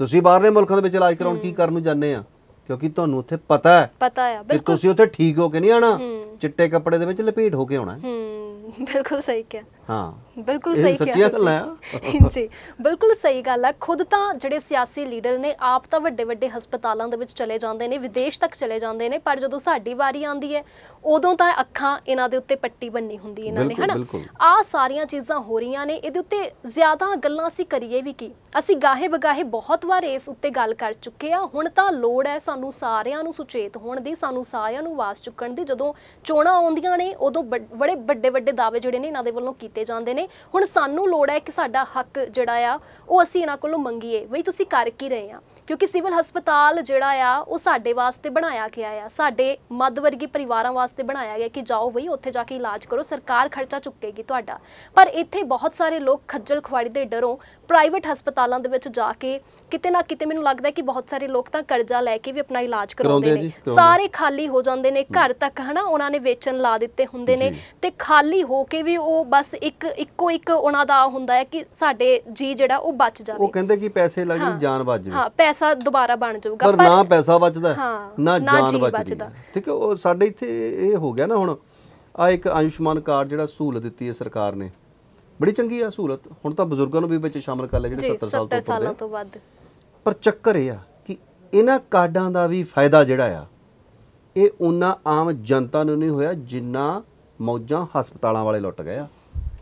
A: ਤੁਸੀਂ ਬਾਹਰਲੇ ਮੁਲਕਾਂ ਦੇ ਵਿੱਚ ਇਲਾਜ ਕਰਾਉਣ ਕੀ ਕਰਨ ਨੂੰ ਜਾਂਦੇ ਆ? ਕਿਉਂਕਿ ਤੁਹਾਨੂੰ ਉੱਥੇ ਪਤਾ ਹੈ
B: ਪਤਾ
A: ਕਿ
B: ਬਿਲਕੁਲ।
A: ਤੁਸੀਂ ਉੱਥੇ ਠੀਕ ਹੋ ਕੇ ਨਹੀਂ ਆਣਾ
B: ਹੂੰ।
A: ਚਿੱਟੇ ਕੱਪੜੇ ਦੇ ਵਿੱਚ ਲਪੇਟ ਹੋ ਕੇ ਆਉਣਾ ਹੈ।
B: ਹੂੰ ਬਿਲਕੁਲ ਸਹੀ ਕਿਹਾ।
A: ਹਾਂ।
B: ਬਿਲਕੁਲ ਸਹੀ ਕਿਹਾ
A: ਗੱਲਾਂ
B: ਤੁਸੀਂ। ਜੀ ਬਿਲਕੁਲ ਸਹੀ ਗੱਲ ਹੈ ਖੁਦ ਤਾਂ ਜਿਹੜੇ ਸਿਆਸੀ ਲੀਡਰ ਨੇ ਆਪ ਤਾਂ ਵੱਡੇ ਵੱਡੇ ਹਸਪਤਾਲਾਂ ਦੇ ਵਿੱਚ ਚਲੇ ਜਾਂਦੇ ਨੇ ਵਿਦੇਸ਼ ਤੱਕ ਚਲੇ ਜਾਂਦੇ ਨੇ ਪਰ ਜਦੋਂ ਸਾਡੀ ਵਾਰੀ ਆਉਂਦੀ ਹੈ ਉਦੋਂ ਤਾਂ ਅੱਖਾਂ ਇਹਨਾਂ ਦੇ ਉੱਤੇ ਪੱਟੀ ਬੰਨੀ ਹੁੰਦੀ ਹੈ ਇਹਨਾਂ ਨੇ ਹਨਾ?
A: ਬਿਲਕੁਲ।
B: ਆ ਸਾਰੀਆਂ ਚੀਜ਼ਾਂ ਹੋ ਰਹੀਆਂ ਨੇ ਇਹਦੇ ਉੱਤੇ ਜ਼ਿਆਦਾ ਗੱਲਾਂ ਅਸੀਂ ਕਰੀਏ ਵੀ ਕੀ? ਅਸੀਂ ਗਾਹੇ ਬਗਾਹੇ ਬਹੁਤ ਵਾਰ ਇਸ ਉੱਤੇ ਗੱਲ ਕਰ ਚੁੱਕੇ ਆ। ਹੁਣ ਤਾਂ ਲੋੜ ਹੈ ਸਾਨੂੰ ਸਾਰਿਆਂ ਨੂੰ ਸੁਚੇਤ ਹੋਣ ਦੀ ਸਾਨੂੰ ਸਾਰਿਆਂ ਨੂੰ ਆਵਾਜ਼ ਚੁੱਕਣ ਦੀ। ਜਦੋਂ ਚੋਣਾਂ ਆਉਂਦੀਆਂ ਨੇ ਉਦੋਂ ਬੜੇ ਵੱਡੇ ਵੱਡੇ ਦਾਅਵੇ ਜਿਹੜੇ ਨੇ ਇਹਨਾਂ ਦੇ ਵੱਲੋਂ ਕੀਤੇ ਜਾਂਦੇ ਨੇ। ਹੁਣ ਸਾਨੂੰ ਲੋੜ ਹੈ ਕਿ ਸਾਡਾ ਹੱਕ ਜਿਹੜਾ ਆ ਉਹ ਅਸੀਂ ਇਹਨਾਂ ਕੋਲੋਂ ਮੰਗੀਏ। ਬਈ ਤੁਸੀਂ ਕਰ ਕੀ ਰਹੇ ਆ? ਕਿਉਂਕਿ ਸਿਵਲ ਹਸਪਤਾਲ ਜਿਹੜਾ ਆ ਉਹ ਸਾਡੇ ਵਾਸਤੇ ਬਣਾਇਆ ਗਿਆ ਆ। ਸਾਡੇ ਮੱਧ ਵਰਗੀ ਪਰਿਵਾਰਾਂ ਵਾਸਤੇ ਬਣਾਇਆ ਗਿਆ ਕਿ ਜਾਓ ਬਈ ਉੱਥੇ ਜਾ ਕੇ ਇਲਾਜ ਕਰੋ ਸਰਕਾਰ ਖਰਚਾ ਚੁੱਕੇਗੀ ਤੁਹਾਡਾ। ਪਰ ਇੱਥੇ ਬਹੁਤ ਸਾਰੇ ਲੋਕ ਖੱਜਲ ਖੁਆਰੀ ਦੇ ਡਰੋਂ ਪ੍ਰਾਈਵੇਟ ਹਸਪਤਾਲਾਂ ਦੇ ਵਿੱਚ ਜਾ ਕੇ ਕਿਤੇ ਨਾ ਕਿਤੇ ਮੈਨੂੰ ਲੱਗਦਾ ਕਿ ਬਹੁਤ ਸਾਰੇ ਲੋਕ ਤਾਂ ਕਰਜ਼ਾ ਲੈ ਕੇ ਵੀ ਆਪਣਾ ਇਲਾਜ
A: ਕਰਾਉਂਦੇ
B: ਨੇ। ਸਾਰੇ ਖਾਲੀ ਹੋ ਜਾਂਦੇ ਨੇ। ਘਰ ਤੱਕ ਹਨਾ ਉਹਨਾਂ ਨੇ ਵੇਚਣ ਲਾ ਦਿੱਤੇ ਹੁੰਦੇ ਨੇ। ਤੇ ਖਾਲੀ ਹੋ ਕੇ ਵੀ ਉਹ ਬਸ ਇੱਕ ਇੱਕੋ ਇੱਕ ਉਹਨਾਂ ਦਾ ਹੁੰਦਾ ਹੈ ਕਿ ਸਾਡੇ ਜੀ ਜਿਹੜਾ ਉਹ ਬਚ
A: ਉਹ
B: ਜਾਵੇ
A: ਕਹਿੰਦੇ ਕਿ ਪੈਸੇ ਲੱਗ। ਜਾਣ ਜਾਨ ਬਚ ਜਾਵੇ।
B: ਹਾਂ ਪੈਸਾ ਦੁਬਾਰਾ ਬਣ ਜਾਊਗਾ।
A: ਪਰ ਨਾ ਪੈਸਾ ਬਚਦਾ ਨਾ ਜਾਨ ਬਚਦੀ। ਠੀਕ ਹੈ ਉਹ ਸਾਡੇ ਇੱਥੇ ਇਹ ਹੋ ਗਿਆ ਨਾ ਹੁਣ। ਆ ਇੱਕ ਆਯੁਸ਼ਮਾਨ ਕਾਰਡ ਜਿਹੜਾ ਸਹੂਲਤ ਦਿੱਤੀ ਹੈ ਸਰਕਾਰ ਨੇ। ਬੜੀ ਚੰਗੀ ਆ ਸਹੂਲਤ। ਹੁਣ ਤਾਂ ਬਜ਼ੁਰਗਾਂ ਨੂੰ ਵੀ ਵਿੱਚ ਸ਼ਾਮਲ ਕਰ ਲਿਆ ਜਿਹੜੇ 70 ਸਾਲ
B: 70
A: ਤੋਂ
B: ਸਾਲਾਂ ਤੋਂ ਵੱਧ।
A: ਪਰ ਚੱਕਰ ਇਹ ਆ ਕਿ ਇਹਨਾਂ ਕਾਰਡਾਂ ਦਾ ਵੀ ਫਾਇਦਾ ਜਿਹੜਾ ਆ ਇਹ ਉਹਨਾਂ ਆਮ ਜਨਤਾ ਨੂੰ ਨਹੀਂ ਹੋਇਆ ਜਿੰਨਾ ਮੌਜਾਂ ਹਸਪਤਾਲਾਂ ਵਾਲੇ ਲੁੱਟ ਗਏ ਆ।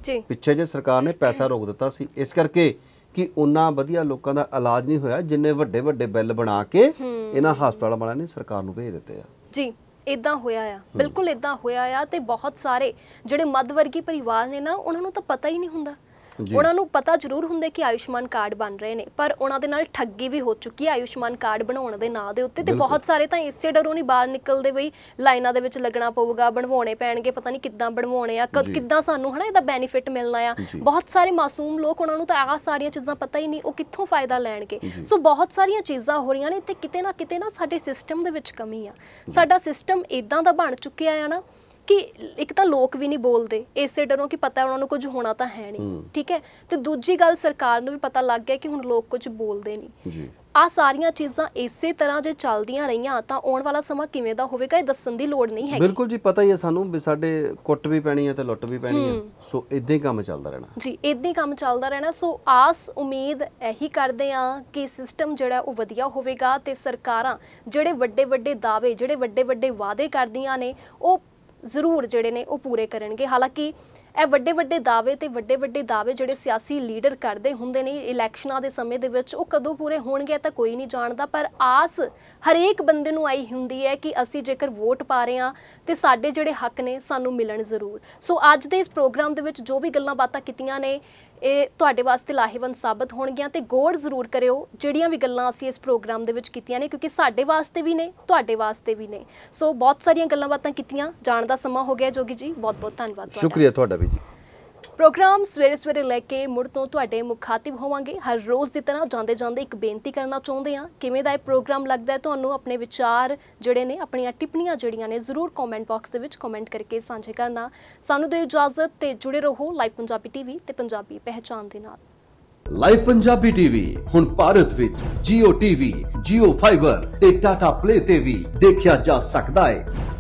B: ਜੀ।
A: ਪਿੱਛੇ ਜੇ ਸਰਕਾਰ ਨੇ ਪੈਸਾ ਰੋਕ ਦਿੱਤਾ ਸੀ ਇਸ ਕਰਕੇ ਕਿ ਉਹਨਾਂ ਵਧੀਆ ਲੋਕਾਂ ਦਾ ਇਲਾਜ ਨਹੀਂ ਹੋਇਆ ਜਿੰਨੇ ਵੱਡੇ ਵੱਡੇ ਬਿੱਲ ਬਣਾ ਕੇ ਇਹਨਾਂ ਹਸਪਤਾਲਾਂ ਵਾਲਿਆਂ ਨੇ ਸਰਕਾਰ ਨੂੰ ਭੇਜ ਦਿੱਤੇ ਆ।
B: ਜੀ ਇਦਾਂ ਹੋਇਆ ਆ ਬਿਲਕੁਲ ਇਦਾਂ ਹੋਇਆ ਆ ਤੇ ਬਹੁਤ ਸਾਰੇ ਜਿਹੜੇ ਮੱਧ ਵਰਗੀ ਪਰਿਵਾਰ ਨੇ ਨਾ ਉਹਨਾਂ ਨੂੰ ਤਾਂ ਪਤਾ ਹੀ ਨਹੀਂ ਹੁੰਦਾ। ਉਹਨਾਂ ਨੂੰ ਪਤਾ ਜ਼ਰੂਰ ਹੁੰਦਾ ਕਿ ਆਯੁਸ਼ਮਾਨ ਕਾਰਡ ਬਣ ਰਹੇ ਨੇ ਪਰ ਉਹਨਾਂ ਦੇ ਨਾਲ ਠੱਗੀ ਵੀ ਹੋ ਚੁੱਕੀ ਹੈ ਆਯੁਸ਼ਮਾਨ ਕਾਰਡ ਬਣਾਉਣ ਦੇ ਨਾਂ ਦੇ ਉੱਤੇ ਤੇ। ਬਹੁਤ ਸਾਰੇ ਤਾਂ ਇਸੇ ਡਰੋਂ ਨਹੀਂ ਬਾਹਰ ਨਿਕਲਦੇ ਬਈ ਲਾਈਨਾਂ ਦੇ ਵਿੱਚ ਲੱਗਣਾ ਪਊਗਾ ਬਣਵਾਉਣੇ ਪੈਣਗੇ ਪਤਾ ਨਹੀਂ ਕਿੱਦਾਂ ਬਣਵਾਉਣੇ ਆ ਕਦ। ਕਿੱਦਾਂ ਸਾਨੂੰ ਹਨਾ ਇਹਦਾ ਬੈਨੀਫਿਟ ਮਿਲਣਾ ਆ। ਬਹੁਤ ਸਾਰੇ ਮਾਸੂਮ ਲੋਕ ਉਹਨਾਂ ਨੂੰ ਤਾਂ ਆਹ ਸਾਰੀਆਂ ਚੀਜ਼ਾਂ ਪਤਾ ਹੀ ਨਹੀਂ ਉਹ ਕਿੱਥੋਂ ਫਾਇਦਾ ਲੈਣਗੇ। ਸੋ ਬਹੁਤ ਸਾਰੀਆਂ ਚੀਜ਼ਾਂ ਹੋ ਰਹੀਆਂ ਨੇ ਤੇ ਕਿਤੇ ਨਾ ਕਿਤੇ ਨਾ ਸਾਡੇ ਸਿਸਟਮ ਦੇ ਵਿੱਚ ਕਮੀ ਆ ਸਾਡਾ ਸਿਸਟਮ ਇਦਾਂ ਦਾ ਬਣ ਚੁੱਕਿਆ ਆ ਨਾ ਕਿ ਇੱਕ ਤਾਂ ਲੋਕ ਵੀ ਨਹੀਂ ਬੋਲਦੇ ਇਸੇ ਡਰੋਂ ਕਿ ਪਤਾ ਉਹਨਾਂ ਨੂੰ ਕੁਝ ਹੋਣਾ ਤਾਂ ਹੈ ਨਹੀਂ। ਠੀਕ ਹੈ? ਤੇ ਦੂਜੀ ਗੱਲ ਸਰਕਾਰ ਨੂੰ ਵੀ ਪਤਾ ਲੱਗ ਗਿਆ ਕਿ ਹੁਣ ਲੋਕ ਕੁਝ ਬੋਲਦੇ ਨਹੀਂ।
A: ਜੀ।
B: ਆ ਸਾਰੀਆਂ ਚੀਜ਼ਾਂ ਇਸੇ ਤਰ੍ਹਾਂ ਜੇ ਚੱਲਦੀਆਂ ਰਹੀਆਂ ਤਾਂ ਆਉਣ ਵਾਲਾ ਸਮਾਂ ਕਿਵੇਂ ਦਾ ਹੋਵੇਗਾ ਇਹ ਦੱਸਣ ਦੀ ਲੋੜ ਨਹੀਂ ਹੈਗੀ।
A: ਬਿਲਕੁਲ ਜੀ ਪਤਾ ਹੀ ਹੈ ਸਾਨੂੰ ਵੀ ਸਾਡੇ ਕੁੱਟ ਵੀ ਪੈਣੀ ਹੈ ਤੇ ਲੁੱਟ ਵੀ ਪੈਣੀ ਹੈ। ਸੋ ਇਦਾਂ ਹੀ ਕੰਮ ਚੱਲਦਾ ਰਹਿਣਾ।
B: ਜੀ ਇਦਾਂ ਹੀ ਕੰਮ ਚੱਲਦਾ ਰਹਿਣਾ। ਸੋ ਆਸ ਉਮੀਦ ਇਹੀ ਕਰਦੇ ਆ ਕਿ ਸਿਸਟਮ ਜਿਹੜਾ ਉਹ ਵਧੀਆ ਹੋਵੇਗਾ ਤੇ ਸਰਕਾਰਾਂ ਜਿਹੜੇ ਵੱਡੇ ਵੱਡੇ ਦਾਅਵੇ ਜਿਹੜੇ ਵੱਡੇ ਵੱਡੇ ਵਾਅਦੇ ਕਰਦੀਆਂ ਨੇ ਉਹ ਜ਼ਰੂਰ ਜਿਹੜੇ ਨੇ ਉਹ ਪੂਰੇ ਕਰਨਗੇ। ਹਾਲਾਂਕਿ ਇਹ ਵੱਡੇ ਵੱਡੇ ਦਾਅਵੇ ਤੇ ਵੱਡੇ ਵੱਡੇ ਦਾਅਵੇ ਜਿਹੜੇ ਸਿਆਸੀ ਲੀਡਰ ਕਰਦੇ ਹੁੰਦੇ ਨੇ, ਇਲੈਕਸ਼ਨਾਂ ਦੇ ਸਮੇਂ ਦੇ ਵਿੱਚ ਉਹ ਕਦੋਂ ਪੂਰੇ ਹੋਣਗੇ ਤਾਂ ਕੋਈ ਨਹੀਂ ਜਾਣਦਾ, ਪਰ ਆਸ ਹਰੇਕ ਬੰਦੇ ਨੂੰ ਆਈ ਹੁੰਦੀ ਹੈ ਕਿ ਅਸੀਂ ਜੇਕਰ ਵੋਟ ਪਾ ਰਹੇ ਹਾਂ ਤੇ ਸਾਡੇ ਜਿਹੜੇ ਹੱਕ ਨੇ ਸਾਨੂੰ ਮਿਲਣ ਜ਼ਰੂਰ। ਸੋ ਅੱਜ ਦੇ ਇਸ ਪ੍ਰੋਗਰਾਮ ਦੇ ਵਿੱਚ ਜੋ ਵੀ ਗੱਲਾਂ ਬਾਤਾਂ ਕੀਤੀਆਂ ਨੇ ਇਹ ਤੁਹਾਡੇ ਵਾਸਤੇ ਲਾਹੇਵੰਦ ਸਾਬਤ ਹੋਣਗੀਆਂ ਤੇ ਗੌਰ ਜ਼ਰੂਰ ਕਰਿਓ ਜਿਹੜੀਆਂ ਵੀ ਗੱਲਾਂ ਅਸੀਂ ਇਸ ਪ੍ਰੋਗਰਾਮ ਦੇ ਵਿੱਚ ਕੀਤੀਆਂ ਨੇ, ਕਿਉਂਕਿ ਸਾਡੇ ਵਾਸਤੇ ਵੀ ਨੇ, ਤੁਹਾਡੇ ਵਾਸਤੇ ਵੀ ਨੇ। ਸੋ ਬਹੁਤ ਸਾਰੀਆਂ ਗੱਲਾਂ ਬਾਤਾਂ ਕੀਤੀਆਂ, ਜਾਣ ਦਾ ਸਮਾਂ ਹੋ ਗਿਆ ਜੋਗੀ ਜੀ ਬਹੁਤ ਬਹੁਤ ਧੰਨਵਾਦ ਤੁਹਾਡਾ।
C: ਸ਼ੁਕਰੀਆ ਤੁਹਾਡਾ ਵੀ ਜੀ।
B: ਪ੍ਰੋਗਰਾਮ ਸਵੇਰੇ ਸਵੇਰੇ ਲੈ ਕੇ ਮੁੜ ਤੋਂ ਤੁਹਾਡੇ ਮੁਖਾਤਿਬ ਹੋਵਾਂਗੇ। ਹਰ ਰੋਜ਼ ਦੀ ਤਰ੍ਹਾਂ ਜਾਂਦੇ ਜਾਂਦੇ ਇੱਕ ਬੇਨਤੀ ਕਰਨਾ ਚਾਹੁੰਦੇ ਹਾਂ। ਕਿਵੇਂ ਦਾ ਇਹ ਪ੍ਰੋਗਰਾਮ ਲੱਗਦਾ ਹੈ? ਤੁਹਾਨੂੰ ਆਪਣੇ ਵਿਚਾਰ ਜਿਹੜੇ ਨੇ ਆਪਣੀਆਂ ਟਿੱਪਣੀਆਂ ਜਿਹੜੀਆਂ ਨੇ ਜ਼ਰੂਰ ਕਮੈਂਟ ਬਾਕਸ ਦੇ ਵਿੱਚ ਕਮੈਂਟ ਕਰਕੇ ਸਾਂਝੇ ਕਰਨਾ। ਸਾਨੂੰ ਦਿਓ ਇਜਾਜ਼ਤ ਤੇ ਜੁੜੇ ਰਹੋ ਲਾਈਵ ਪੰਜਾਬੀ ਟੀਵੀ ਤੇ ਪੰਜਾਬੀ ਪਹਿਚਾਨ ਦੇ ਨਾਲ।
A: ਲਾਈਵ ਪੰਜਾਬੀ ਟੀਵੀ ਹੁਣ ਭਾਰਤ ਵਿੱਚ Jio TV, Jio Fiber ਤੇ Tata Play ਤੇ ਵੀ ਦੇਖਿਆ ਜਾ ਸਕਦਾ ਹੈ।